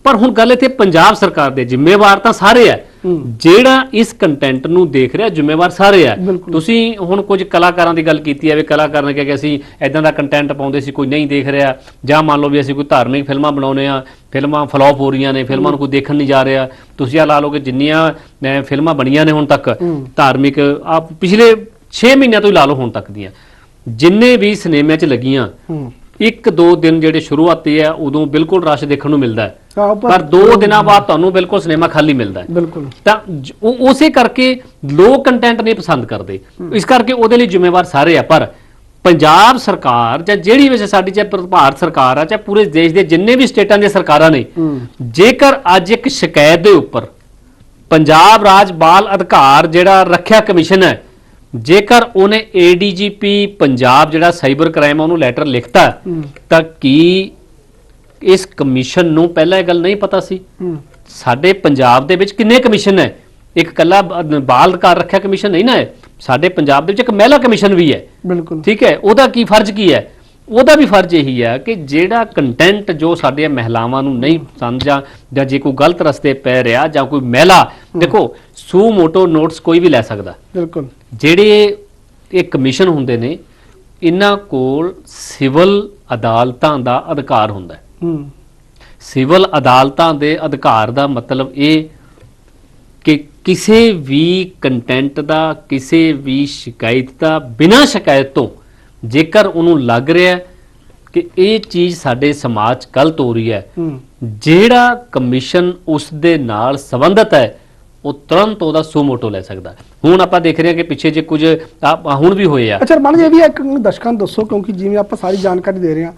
ਪਰ ਹੁਣ ਗੱਲ ਇੱਥੇ ਪੰਜਾਬ ਸਰਕਾਰ ਦੇ ਜ਼ਿੰਮੇਵਾਰ ਤਾਂ ਸਾਰੇ ਆ। ਜਿਹੜਾ ਇਸ ਕੰਟੈਂਟ ਨੂੰ ਦੇਖ ਰਿਹਾ ਜ਼ਿੰਮੇਵਾਰ ਸਾਰੇ ਆ। ਤੁਸੀਂ ਹੁਣ ਕੁਝ ਕਲਾਕਾਰਾਂ ਦੀ ਗੱਲ ਕੀਤੀ ਹੈ ਵੀ ਕਲਾਕਾਰਾਂ ਨੇ ਕਿਹਾ ਕਿ ਅਸੀਂ ਐਦਾਂ ਦਾ ਕੰਟੈਂਟ ਪਾਉਂਦੇ ਸੀ ਕੋਈ ਨਹੀਂ ਦੇਖ ਰਿਹਾ। ਜਾਂ ਮੰਨ ਲਓ ਵੀ ਅਸੀਂ ਕੋਈ ਧਾਰਮਿਕ ਫਿਲਮਾਂ ਬਣਾਉਨੇ ਆ ਫਿਲਮਾਂ ਫਲॉप ਹੋ ਰਹੀਆਂ ਨੇ ਫਿਲਮਾਂ ਨੂੰ ਕੋਈ ਦੇਖਣ ਨਹੀਂ ਜਾ ਰਿਹਾ। ਤੁਸੀਂ ਆ ਲਾ ਲਓ ਕਿ ਜਿੰਨੀਆਂ ਫਿਲਮਾਂ ਬਣੀਆਂ ਨੇ ਹੁਣ ਤੱਕ। ਧਾਰਮਿਕ ਆ ਪਿਛਲੇ 6 ਮਹੀਨਿਆਂ ਤੋਂ ਹੀ ਲਾ ਲਓ ਹੁਣ ਤੱਕ ਦੀਆਂ। ਜਿੰਨੇ ਵੀ ਸਿਨੇਮਿਆਂ 'ਚ ਲੱਗੀਆਂ ਇੱਕ ਦੋ ਦਿਨ ਜਿਹੜੇ ਸ਼ੁਰੂਆਤੀ ਆ ਉਦੋਂ ਬਿਲਕੁਲ ਰਸ਼ ਦੇਖਣ ਨੂੰ ਮਿਲਦਾ ਹੈ। ਹਾਂ, ਪਰ ਦੋ ਦਿਨਾਂ ਬਾਅਦ ਤੁਹਾਨੂੰ ਬਿਲਕੁਲ ਸਿਨੇਮਾ ਖਾਲੀ ਮਿਲਦਾ ਹੈ। ਬਿਲਕੁਲ। ਤਾਂ ਉਸੇ ਕਰਕੇ ਲੋਕ ਕੰਟੈਂਟ ਨਹੀਂ ਪਸੰਦ ਕਰਦੇ। ਇਸ ਕਰਕੇ ਉਹਦੇ ਲਈ ਜ਼ਿੰਮੇਵਾਰ ਸਾਰੇ ਆ ਪਰ ਪੰਜਾਬ ਸਰਕਾਰ ਜਾਂ ਜਿਹੜੀ ਵੀ ਸਾਡੀ ਚਾਹੇ ਭਾਰ- ਭਾਰਤ ਸਰਕਾਰ ਆ ਚਾਹੇ ਪੂਰੇ ਦੇਸ਼ ਦੇ ਜਿੰਨੇ ਵੀ ਸਟੇਟਾਂ ਦੀਆਂ ਸਰਕਾਰਾਂ ਨੇ ਹੂੰ। ਜੇਕਰ ਅੱਜ ਇੱਕ ਸ਼ਿਕਾਇਤ ਦੇ ਉੱਪਰ ਪੰਜਾਬ ਰਾਜ ਬਾਲ ਅਧਿਕਾਰ ਜਿਹੜਾ ਰੱਖਿਆ ਕਮਿਸ਼ਨ ਹੈ ਜੇਕਰ ਉਹਨੇ ਏਡੀਜੀਪੀ ਪੰਜਾਬ ਜਿਹੜਾ ਸਾਈਬਰ ਕ੍ਰਾਈਮ ਆ ਉਹਨੂੰ ਲੈਟਰ ਲਿਖਤਾ ਤਾਂ ਕੀ ਇਸ ਕਮਿਸ਼ਨ ਨੂੰ ਪਹਿਲਾਂ ਇਹ ਗੱਲ ਨਹੀਂ ਪਤਾ ਸੀ? ਸਾਡੇ ਪੰਜਾਬ ਦੇ ਵਿੱਚ ਕਿੰਨੇ ਕਮਿਸ਼ਨ ਹੈ ਇੱਕ ਕੱਲਾ ਬਾਲ ਅਧਿਕਾਰ ਰੱਖਿਆ ਕਮਿਸ਼ਨ ਨਹੀਂ ਨਾ ਹੈ। ਸਾਡੇ ਪੰਜਾਬ ਦੇ ਵਿੱਚ ਇੱਕ ਮਹਿਲਾ ਕਮਿਸ਼ਨ ਵੀ ਹੈ। ਬਿਲਕੁਲ। ਠੀਕ ਹੈ ਉਹਦਾ ਕੀ ਫਰਜ਼ ਕੀ ਹੈ? ਉਹਦਾ ਵੀ ਫਰਜ਼ ਇਹੀ ਹੈ ਕਿ ਜਿਹੜਾ ਕੰਟੈਂਟ ਜੋ ਸਾਡੀਆਂ ਮਹਿਲਾਵਾਂ ਨੂੰ ਨਹੀਂ ਜਾਂ ਜਾਂ ਜੇ ਕੋਈ ਗਲਤ ਰਸਤੇ ਪੈ ਰਿਹਾ ਜਾਂ ਕੋਈ ਮਹਿਲਾ ਦੇਖੋ ਸੂ ਮੋਟੋ ਨੋਟਸ ਕੋਈ ਵੀ ਲੈ ਸਕਦਾ। ਬਿਲਕੁਲ। ਜਿਹੜੇ ਇਹ ਕਮਿਸ਼ਨ ਹੁੰਦੇ ਨੇ ਇਹਨਾਂ ਕੋਲ ਸਿਵਲ ਅਦਾਲਤਾਂ ਦਾ ਅਧਿਕਾਰ ਹੁੰਦਾ ਹੈ। ਹੂੰ। ਸਿਵਲ ਅਦਾਲਤਾਂ ਦੇ ਅਧਿਕਾਰ ਦਾ ਮਤਲਬ ਇਹ ਕਿ ਕਿਸੇ ਵੀ ਕੰਟੈਂਟ ਦਾ ਕਿਸੇ ਵੀ ਸ਼ਿਕਾਇਤ ਦਾ ਬਿਨਾਂ ਸ਼ਿਕਾਇਤ ਤੋਂ ਜੇਕਰ ਉਹਨੂੰ ਲੱਗ ਰਿਹਾ ਕਿ ਇਹ ਚੀਜ਼ ਸਾਡੇ ਸਮਾਜ 'ਚ ਗਲਤ ਹੋ ਰਹੀ ਹੂੰ। ਜਿਹੜਾ ਕਮਿਸ਼ਨ ਉਸ ਦੇ ਨਾਲ ਸੰਬੰਧਿਤ ਹੈ ਉਹ ਤੁਰੰਤ ਉਹਦਾ ਸੂਮੋਟੋ ਲੈ ਸਕਦਾ। ਹੁਣ ਆਪਾਂ ਦੇਖ ਰਹੇ ਹਾਂ ਕਿ ਪਿੱਛੇ ਜੇ ਕੁਝ ਹੁਣ ਵੀ ਹੋਏ ਆ ਅੱਛਾ ਰਮਨ ਜੀ ਵੀ ਇੱਕ ਦਰਸ਼ਕਾਂ ਨੂੰ ਦੱਸੋ ਕਿਉਂਕਿ ਜਿਵੇਂ ਆਪਾਂ ਸਾਰੀ ਜਾਣਕਾਰੀ ਦੇ ਰਹੇ ਹਾਂ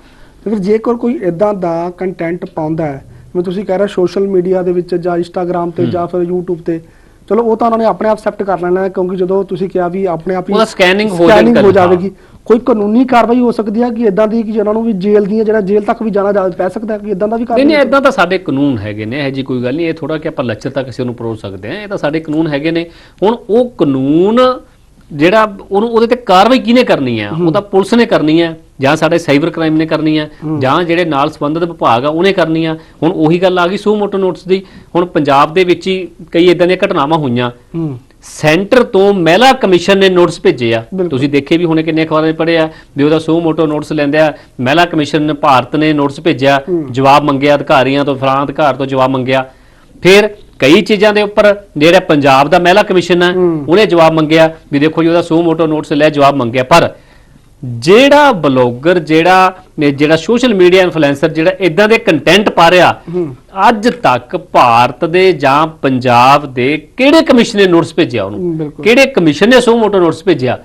ਤੇ ਫਿਰ ਜੇਕਰ ਕੋਈ ਇਦਾਂ ਦਾ ਕੰਟੈਂਟ ਪਾਉਂਦਾ ਹੈ ਜਿਵੇਂ ਤੁਸੀਂ ਕਹਿ ਰਹੇ ਸੋਸ਼ਲ ਮੀਡੀਆ ਦੇ ਵਿੱਚ ਜਾਂ ਇੰਸਟਾਗ੍ਰam ਤੇ ਜਾਂ ਫਿਰ YouTube ਤੇ ਚਲੋ ਉਹ ਤਾਂ ਉਹਨਾਂ ਨੇ ਆਪਣੇ ਆਪ ਐਕਸੈਪਟ ਕਰ ਲੈਣਾ ਕਿਉਂਕਿ ਜਦੋਂ ਤੁਸੀਂ ਕਿਹਾ ਵੀ ਆਪਣੇ ਆਪ ਹੀ ਉਹਦਾ scanning ਹੋ। ਜਾਵੇਗੀ ਕੋਈ ਕਾਨੂੰਨੀ ਕਾਰਵਾਈ ਹੋ ਸਕਦੀ ਹੈ ਕਿ ਇਦਾਂ ਦੀ ਕਿ ਜਿਹਨਾਂ ਨੂੰ ਵੀ ਜੇਲ੍ਹ ਦੀਆਂ ਜਿਹੜਾ ਜੇਲ੍ਹ ਤੱਕ ਵੀ ਜਾਣਾ ਜਾ ਪੈ ਸਕਦਾ ਹੈ? ਕਿ ਇਦਾਂ ਦਾ ਵੀ ਨਹੀਂ ਕਾਨੂੰਨ ਨਹੀਂ ਇਦਾਂ ਤਾਂ ਸਾਡੇ ਕਾਨੂੰਨ ਹੈਗੇ ਨੇ ਇਹ ਜੀ ਕੋਈ ਗੱਲ ਨਹੀਂ ਇਹ ਥੋੜਾ ਕਿ ਆਪਾਂ ਲੱਚਰ ਤਾਂ ਕਿਸੇ ਨੂੰ ਪਰੋਸ ਸਕਦੇ ਆ ਇਹ ਤਾਂ ਸਾਡੇ ਕਾਨੂੰਨ ਹੈਗੇ ਨੇ। ਹੁਣ ਉਹ ਕਾਨੂੰਨ ਜਿਹੜਾ ਉਹਨੂੰ ਉਹਦੇ ਤੇ ਕਾਰਵਾਈ ਕਿਹਨੇ ਕਰਨੀ ਹੈ? ਉਹ ਤਾਂ ਪੁਲਿਸ ਨੇ ਕਰਨੀ ਹੈ ਜਾਂ ਸਾਡੇ ਸਾਈਬਰ ਕ੍ਰਾਈਮ ਨੇ ਕਰਨੀ ਹੈ ਜਾਂ ਜਿਹੜੇ ਨਾਲ ਸੰਬੰਧਿਤ ਵਿਭਾਗ ਆ ਉਹਨੇ ਕਰਨੀ ਆ। ਹੁਣ ਉਹੀ ਗੱਲ ਆ ਗਈ ਸੂ ਮੋਟੋ ਨੋਟਸ ਦੀ। ਹੁਣ ਪੰਜਾਬ ਦੇ ਵਿੱਚ ਹੀ ਕਈ ਇਦਾਂ ਦੀਆਂ ਘਟਨਾਵਾਂ ਹੋਈਆਂ। ਹੂੰ। ਸੈਂਟਰ ਤੋਂ ਮਹਿਲਾ ਕਮਿਸ਼ਨ ਨੇ ਨੋਟਿਸ ਭੇਜੇ ਆ। ਤੁਸੀਂ ਦੇਖੇ ਵੀ ਹੁਣੇ ਕਿੰਨੇ ਅਖਬਾਰਾਂ 'ਚ ਪੜ੍ਹੇ ਆ। ਵੀ ਉਹਦਾ ਸੋ ਮੋਟੋ ਨੋਟਿਸ ਲੈਂਦੇ ਆ। ਮਹਿਲਾ ਕਮਿਸ਼ਨ ਨੇ ਭਾਰਤ ਨੇ ਨੋਟਿਸ ਭੇਜਿਆ। ਜਵਾਬ ਮੰਗਿਆ ਅਧਿਕਾਰੀਆਂ ਤੋਂ ਫਲਾਂ ਅਧਿਕਾਰ ਤੋਂ ਜਵਾਬ ਮੰਗਿਆ। ਫਿਰ ਕਈ ਚੀਜ਼ਾਂ ਦੇ ਉੱਪਰ ਜਿਹੜਾ ਪੰਜਾਬ ਦਾ ਮਹਿਲਾ ਕਮਿਸ਼ਨ ਹੂੰ। ਉਹਨੇ ਜਵਾਬ ਮੰਗਿਆ ਵੀ ਦੇਖੋ ਜੀ ਉਹਦਾ ਸੋ ਮੋਟੋ ਨੋਟਿਸ ਲੈ ਜਵਾਬ ਮੰਗਿਆ। ਪਰ ਜਿਹੜਾ ਬਲੌਗਰ ਜਿਹੜਾ ਜਿਹੜਾ ਸੋਸ਼ਲ ਮੀਡੀਆ ਇਨਫਲੂਐਂਸਰ ਜਿਹੜਾ ਇਦਾਂ ਦੇ ਕੰਟੈਂਟ ਪਾ ਰਿਹਾ ਅੱਜ ਤੱਕ ਭਾਰਤ ਦੇ ਜਾਂ ਪੰਜਾਬ ਦੇ ਕਿਹੜੇ ਕਮਿਸ਼ਨ ਨੇ ਨੋਟਿਸ ਭੇਜਿਆ ਉਹਨੂੰ? ਕਿਹੜੇ ਕਮਿਸ਼ਨ ਨੇ ਸੋ ਮੋਟੋ ਨੋਟਿਸ ਭੇਜਿਆ?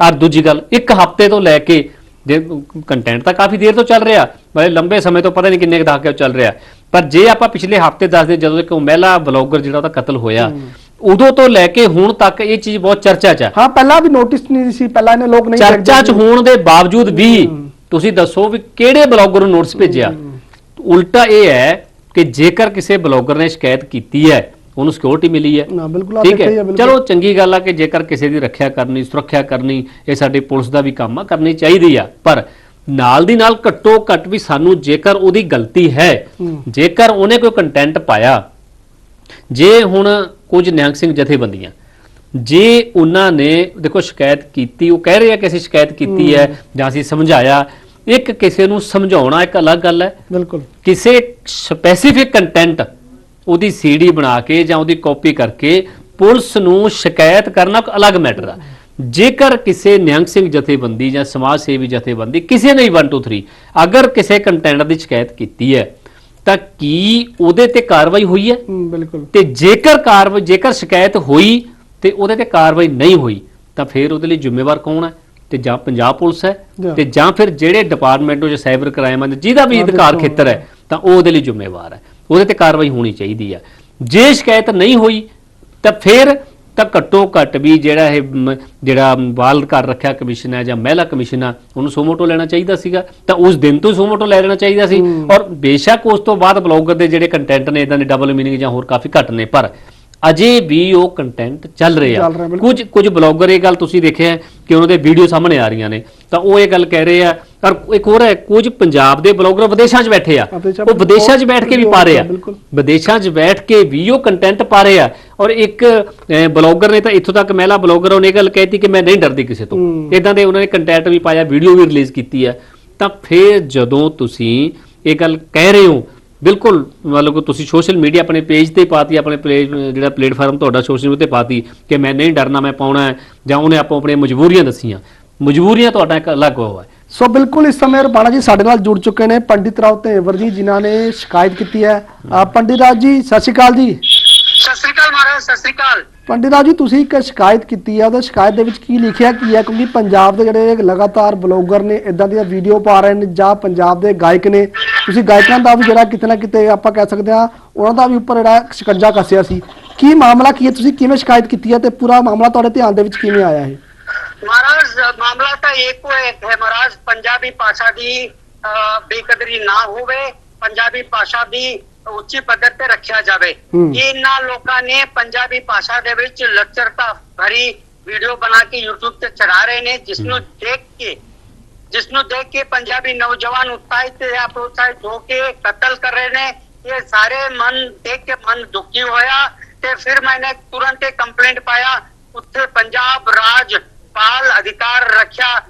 ਔਰ ਦੂਜੀ ਗੱਲ ਇੱਕ ਹਫ਼ਤੇ ਤੋਂ ਲੈ ਕੇ ਜੇ ਕੰਟੈਂਟ ਤਾਂ ਕਾਫੀ ਦੇਰ ਤੋਂ ਚੱਲ ਰਿਹਾ ਬੜੇ ਲੰਬੇ ਸਮੇਂ ਤੋਂ ਪਤਾ ਨਹੀਂ ਕਿੰਨੇ ਕੁ ਦਹਾਕੇ ਚੱਲ ਰਿਹਾ। ਪਰ ਜੇ ਆਪਾਂ ਪਿਛਲੇ ਹਫ਼ਤੇ ਦੱਸਦੇ ਜਦੋਂ ਇੱਕ ਮਹਿਲਾ ਬਲੌਗਰ ਜਿਹੜਾ ਉਹਦਾ ਕਤਲ ਹੋਇਆ ਉਦੋਂ ਤੋਂ ਲੈ ਕੇ ਹੁਣ ਤੱਕ ਇਹ ਚੀਜ਼ ਬਹੁਤ ਚਰਚਾ 'ਚ ਹੈ ਹਾਂ ਪਹਿਲਾਂ ਵੀ ਨੋਟਿਸ ਨਹੀਂ ਸੀ ਪਹਿਲਾਂ ਇਹਨੇ ਲੋਕ ਨਹੀਂ ਚਰਚਾ 'ਚ ਹੋਣ ਦੇ ਬਾਵਜੂਦ ਵੀ ਤੁਸੀਂ ਦੱਸੋ ਵੀ ਕਿਹੜੇ ਬਲੌਗਰ ਨੂੰ ਨੋਟਿਸ ਭੇਜਿਆ? ਉਲਟਾ ਇਹ ਹੈ ਕਿ ਜੇਕਰ ਕਿਸੇ ਬਲੌਗਰ ਨੇ ਸ਼ਿਕਾਇਤ ਕੀਤੀ ਹੈ ਉਹਨੂੰ ਸਿਕਿਉਰਿਟੀ ਮਿਲੀ ਹੈ। ਨਾ ਬਿਲਕੁਲ ਠੀਕ ਹੀ। ਚਲੋ ਚੰਗੀ ਗੱਲ ਆ ਕਿ ਜੇਕਰ ਕਿਸੇ ਦੀ ਰੱਖਿਆ ਕਰਨੀ ਸੁਰੱਖਿਆ ਕਰਨੀ ਇਹ ਸਾਡੀ ਪੁਲਿਸ ਦਾ ਵੀ ਕੰਮ ਆ ਕਰਨੀ ਚਾਹੀਦੀ ਆ। ਪਰ ਨਾਲ ਦੀ ਨਾਲ ਘੱਟੋ ਘੱਟ ਵੀ ਸਾਨੂੰ ਜੇਕਰ ਉਹਦੀ ਗਲਤੀ ਹੂੰ। ਜੇਕਰ ਉਹਨੇ ਕੋਈ ਕੰਟੈਂਟ ਪਾਇਆ ਜੇ ਹੁਣ ਕੁਝ ਨਿਹੰਗ ਸਿੰਘ ਜਥੇਬੰਦੀਆਂ। ਜੇ ਉਹਨਾਂ ਨੇ ਦੇਖੋ ਸ਼ਿਕਾਇਤ ਕੀਤੀ ਉਹ ਕਹਿ ਰਹੇ ਆ ਕਿ ਅਸੀਂ ਸ਼ਿਕਾਇਤ ਕੀਤੀ ਹੈ ਜਾਂ ਅਸੀਂ ਸਮਝਾਇਆ ਇੱਕ ਕਿਸੇ ਨੂੰ ਸਮਝਾਉਣਾ ਇੱਕ ਅਲੱਗ ਗੱਲ ਹੈ। ਬਿਲਕੁਲ। ਕਿਸੇ ਸਪੈਸੀਫਿਕ ਕੰਟੈਂਟ ਉਹਦੀ ਸੀਡੀ ਬਣਾ ਕੇ ਜਾਂ ਉਹਦੀ ਕਾਪੀ ਕਰਕੇ ਪੁਲਿਸ ਨੂੰ ਸ਼ਿਕਾਇਤ ਕਰਨਾ ਇੱਕ ਅਲੱਗ ਮੈਟਰ ਆ। ਜੇਕਰ ਕਿਸੇ ਨਿਹੰਗ ਸਿੰਘ ਜਥੇਬੰਦੀ ਜਾਂ ਸਮਾਜ ਸੇਵੀ ਜਥੇਬੰਦੀ ਕਿਸੇ ਨੇ 1 2 3 ਅਗਰ ਕਿਸੇ ਕੰਟੈਂਟ ਦੀ ਸ਼ਿਕਾਇਤ ਕੀਤੀ ਹੈ ਤਾਂ ਕੀ ਉਹਦੇ ਤੇ ਕਾਰਵਾਈ ਹੋਈ ਹੈ? ਬਿਲਕੁਲ। ਤੇ ਜੇਕਰ ਕਾਰਵਾਈ ਜੇਕਰ ਸ਼ਿਕਾਇਤ ਹੋਈ ਤੇ ਉਹਦੇ ਤੇ ਕਾਰਵਾਈ ਨਹੀਂ ਹੋਈ ਤਾਂ ਫਿਰ ਉਹਦੇ ਲਈ ਜ਼ਿੰਮੇਵਾਰ ਕੌਣ ਹੈ? ਤੇ ਜਾਂ ਪੰਜਾਬ ਪੁਲਿਸ ਹੈ? ਤੇ ਜਾਂ ਫਿਰ ਜਿਹੜੇ ਡਿਪਾਰਟਮੈਂਟ ਜੋ ਸਾਈਬਰ ਕ੍ਰਾਈਮ ਹਨ ਜਿਹਦਾ ਵੀ ਅਧਿਕਾਰ। ਖੇਤਰ ਹੈ ਤਾਂ ਉਹ ਉਹਦੇ ਲਈ ਜ਼ਿੰਮੇਵਾਰ ਹੈ। ਉਹਦੇ ਤੇ ਕਾਰਵਾਈ ਹੋਣੀ ਚਾਹੀਦੀ ਹੈ। ਜੇ ਸ਼ਿਕਾਇਤ ਨਹੀਂ ਹੋਈ ਤਾਂ ਫਿਰ ਤਾਂ ਘੱਟੋ ਘੱਟ ਵੀ ਜਿਹੜਾ ਇਹ ਜਿਹੜਾ ਬਾਲ ਅਧਿਕਾਰ ਰੱਖਿਆ ਕਮਿਸ਼ਨ ਹੈ ਜਾਂ ਮਹਿਲਾ ਕਮਿਸ਼ਨ ਹੈ ਉਹਨੂੰ ਸੋਮੋਟੋ ਲੈਣਾ ਚਾਹੀਦਾ ਸੀਗਾ। ਤਾਂ ਉਸ ਦਿਨ ਤੋਂ ਸੋਮੋਟੋ ਲੈ ਲੈਣਾ ਚਾਹੀਦਾ ਸੀ। ਔਰ ਬੇਸ਼ੱਕ ਉਸ ਤੋਂ ਬਾਅਦ ਬਲੌਗਰ ਦੇ ਜਿਹੜੇ ਕੰਟੈਂਟ ਨੇ ਇਦਾਂ ਦੇ ਡਬਲ ਮੀਨਿੰਗ ਜਾਂ ਹੋਰ ਕਾਫੀ ਘੱਟ ਨੇ ਪਰ ਅਜੇ ਵੀ ਉਹ ਕੰਟੈਂਟ ਚੱਲ ਰਹੇ। ਆ। ਕੁਝ ਕੁਝ ਬਲੌਗਰ ਇਹ ਗੱਲ ਤੁਸੀਂ ਦੇਖਿਆ ਕਿ ਉਹਨਾਂ ਦੇ ਵੀਡੀਓ ਸਾਹਮਣੇ ਆ ਰਹੀਆਂ ਨੇ। ਤਾਂ ਉਹ ਇਹ ਗੱਲ ਕਹਿ ਰਹੇ ਆ ਔਰ ਇੱਕ ਹੋਰ ਹੈ ਕੁਝ ਪੰਜਾਬ ਦੇ ਬਲੌਗਰ ਵਿਦੇਸ਼ਾਂ 'ਚ ਬੈਠੇ ਆ। ਉਹ ਵਿਦੇਸ਼ਾਂ 'ਚ ਬੈਠ ਕੇ ਵੀ ਪਾ ਰਹੇ ਆ। ਵਿਦੇਸ਼ਾਂ 'ਚ ਬੈਠ ਕੇ ਵੀ ਉਹ ਕੰਟੈਂਟ ਪਾ ਰਹੇ ਆ। ਔਰ ਇੱਕ ਬਲੌਗਰ ਨੇ ਤਾਂ ਇੱਥੋਂ ਤੱਕ ਮਹਿਲਾ ਬਲੌਗਰ ਉਹਨੇ ਗੱਲ ਕਹਿਤੀ ਕਿ ਮੈਂ ਨਹੀਂ ਡਰਦੀ ਕਿਸੇ ਤੋਂ। ਇਦਾਂ ਦੇ ਉਹਨਾਂ ਨੇ ਕੰਟੈਂਟ ਵੀ ਪਾਇਆ ਵੀਡੀਓ ਵੀ ਰਿਲੀਜ਼ ਕੀਤੀ ਹੈ ਤਾਂ ਫਿਰ ਜਦੋਂ ਤੁਸੀਂ ਇਹ ਗੱਲ ਕਹਿ ਰਹੇ ਹੋ ਬਿਲਕੁਲ ਮਤਲਬ ਕਿ ਤੁਸੀਂ ਸੋਸ਼ਲ ਮੀਡੀਆ ਆਪਣੇ ਪੇਜ ਤੇ ਪਾਤੀ ਆਪਣੇ ਜਿਹੜਾ ਪਲੇਟਫਾਰਮ ਤੁਹਾਡਾ ਸੋਸ਼ਲ ਮੀਡੀਆ ਤੇ ਪਾਤੀ ਕਿ ਮੈਂ ਨਹੀਂ ਡਰਨਾ ਮੈਂ ਪਾਉਣਾ ਹੈ ਜਾਂ ਉਹਨੇ ਆਪੋ ਆਪਣੀਆਂ ਮਜਬੂਰੀਆਂ ਦੱਸੀਆਂ। ਮਜਬੂਰੀਆਂ ਤੁਹਾਡਾ ਇੱਕ ਅਲੱਗ ਉਹ ਹੈ। ਸੋ ਬਿਲਕੁਲ ਇਸ ਸਮੇਂ ਰਬਾਣਾ ਜੀ ਸਾਡੇ ਨਾਲ ਜੁੜ ਚੁੱਕੇ ਨੇ ਪੰਡਿਤ ਰਾਓ ਤੇਵਰ ਜੀ ਜਿਨ੍ਹਾਂ ਨੇ ਸ਼ਿਕਾਇਤ ਕੀਤੀ ਹੈ। ਪੰਡਿਤ ਰਾਜ ਜੀ ਸਤਿ ਸ਼੍ਰੀ ਅਕਾਲ ਜੀ। ਸਤਿ ਸ੍ਰੀ ਅਕਾਲ ਮਹਾਰਾਜ ਸਤਿ ਸ੍ਰੀ ਅਕਾਲ। ਪੰਡਿਤ ਰਾਜ ਜੀ ਤੁਸੀਂ ਇੱਕ ਸ਼ਿਕਾਇਤ ਕੀਤੀ ਹੈ ਉਹਦਾ ਸ਼ਿਕਾਇਤ ਦੇ ਵਿੱਚ ਕੀ ਲਿਖਿਆ ਕੀ ਹੈ ਕਿਉਂਕਿ ਪੰਜਾਬ ਦੇ ਜਿਹੜੇ ਲਗਾਤਾਰ ਬਲੌਗਰ ਨੇ ਇਦਾਂ ਦੀਆਂ ਵੀਡੀਓ ਪਾ ਰਹੇ ਨੇ ਜਾਂ ਪੰਜਾਬ ਦੇ ਗਾਇਕ ਨੇ ਤੁਸੀਂ ਗਾਇਕਾਂ ਦਾ ਵੀ ਜਿਹੜਾ ਕਿਤੇ ਨਾ ਕਿਤੇ ਆਪਾਂ ਕਹਿ ਸਕਦੇ ਹਾਂ ਉਹਨਾਂ ਦਾ ਵੀ ਉੱਪਰ ਜਿਹੜਾ ਸ਼ਿਕੰਜਾ ਕੱਸਿਆ ਸੀ। ਕੀ ਮਾਮਲਾ ਕੀ ਹੈ? ਤੁਸੀਂ ਕਿਵੇਂ ਸ਼ਿਕਾਇਤ ਕੀਤੀ ਹੈ ਤੇ ਪੂਰਾ ਮਾਮਲਾ ਤੁਹਾਡੇ ਧਿਆਨ ਦੇ ਵਿੱਚ ਕਿਵੇਂ ਆਇਆ ਹੈ ਮਹਾਰਾਜ ਮਾਮਲਾ ਤਾਂ ਇੱਕੋ ਇੱਕ ਹੈ ਮਹਾਰਾਜ ਪੰਜਾਬੀ ਭਾਸ਼ਾ ਦੀ ਬੇਕਦਰੀ ਨਾ ਹੋਵੇ ਪੰਜਾਬੀ ਭਾਸ਼ਾ ਦੀ ਉੱਚੀ ਪੱਧਰ ਤੇ ਰੱਖਿਆ ਜਾਵੇ। ਇਹਨਾਂ ਲੋਕਾਂ ਨੇ ਪੰਜਾਬੀ ਭਾਸ਼ਾ ਦੇ ਵਿੱਚ ਲੱਚਰਤਾ ਭਰੀ ਵੀਡੀਓ ਬਣਾ ਕੇ YouTube ਤੇ ਚੜਾ ਰਹੇ ਨੇ ਜਿਸ ਨੂੰ ਦੇਖ ਕੇ ਜਿਸ ਨੂੰ ਦੇਖ ਕੇ ਪੰਜਾਬੀ ਨੌਜਵਾਨ ਉਤਸ਼ਾਹਿਤ ਜਾਂ ਪ੍ਰੋਤਸਾਹਿਤ ਹੋ ਕੇ ਕਤਲ ਕਰ ਰਹੇ ਨੇ। ਇਹ ਸਾਰੇ ਮਨ ਦੇਖ ਕੇ ਮਨ ਦੁਖੀ ਹੋਇਆ ਤੇ ਫਿਰ ਮੈंने ਤੁਰੰਤ ਕੰਪਲੇਂਟ ਪਾਇਆ। ਉੱਥੇ ਪੰਜਾਬ ਰਾਜ ਬਾਲ ਅਧਿਕਾਰ ਰੱਖਿਆ।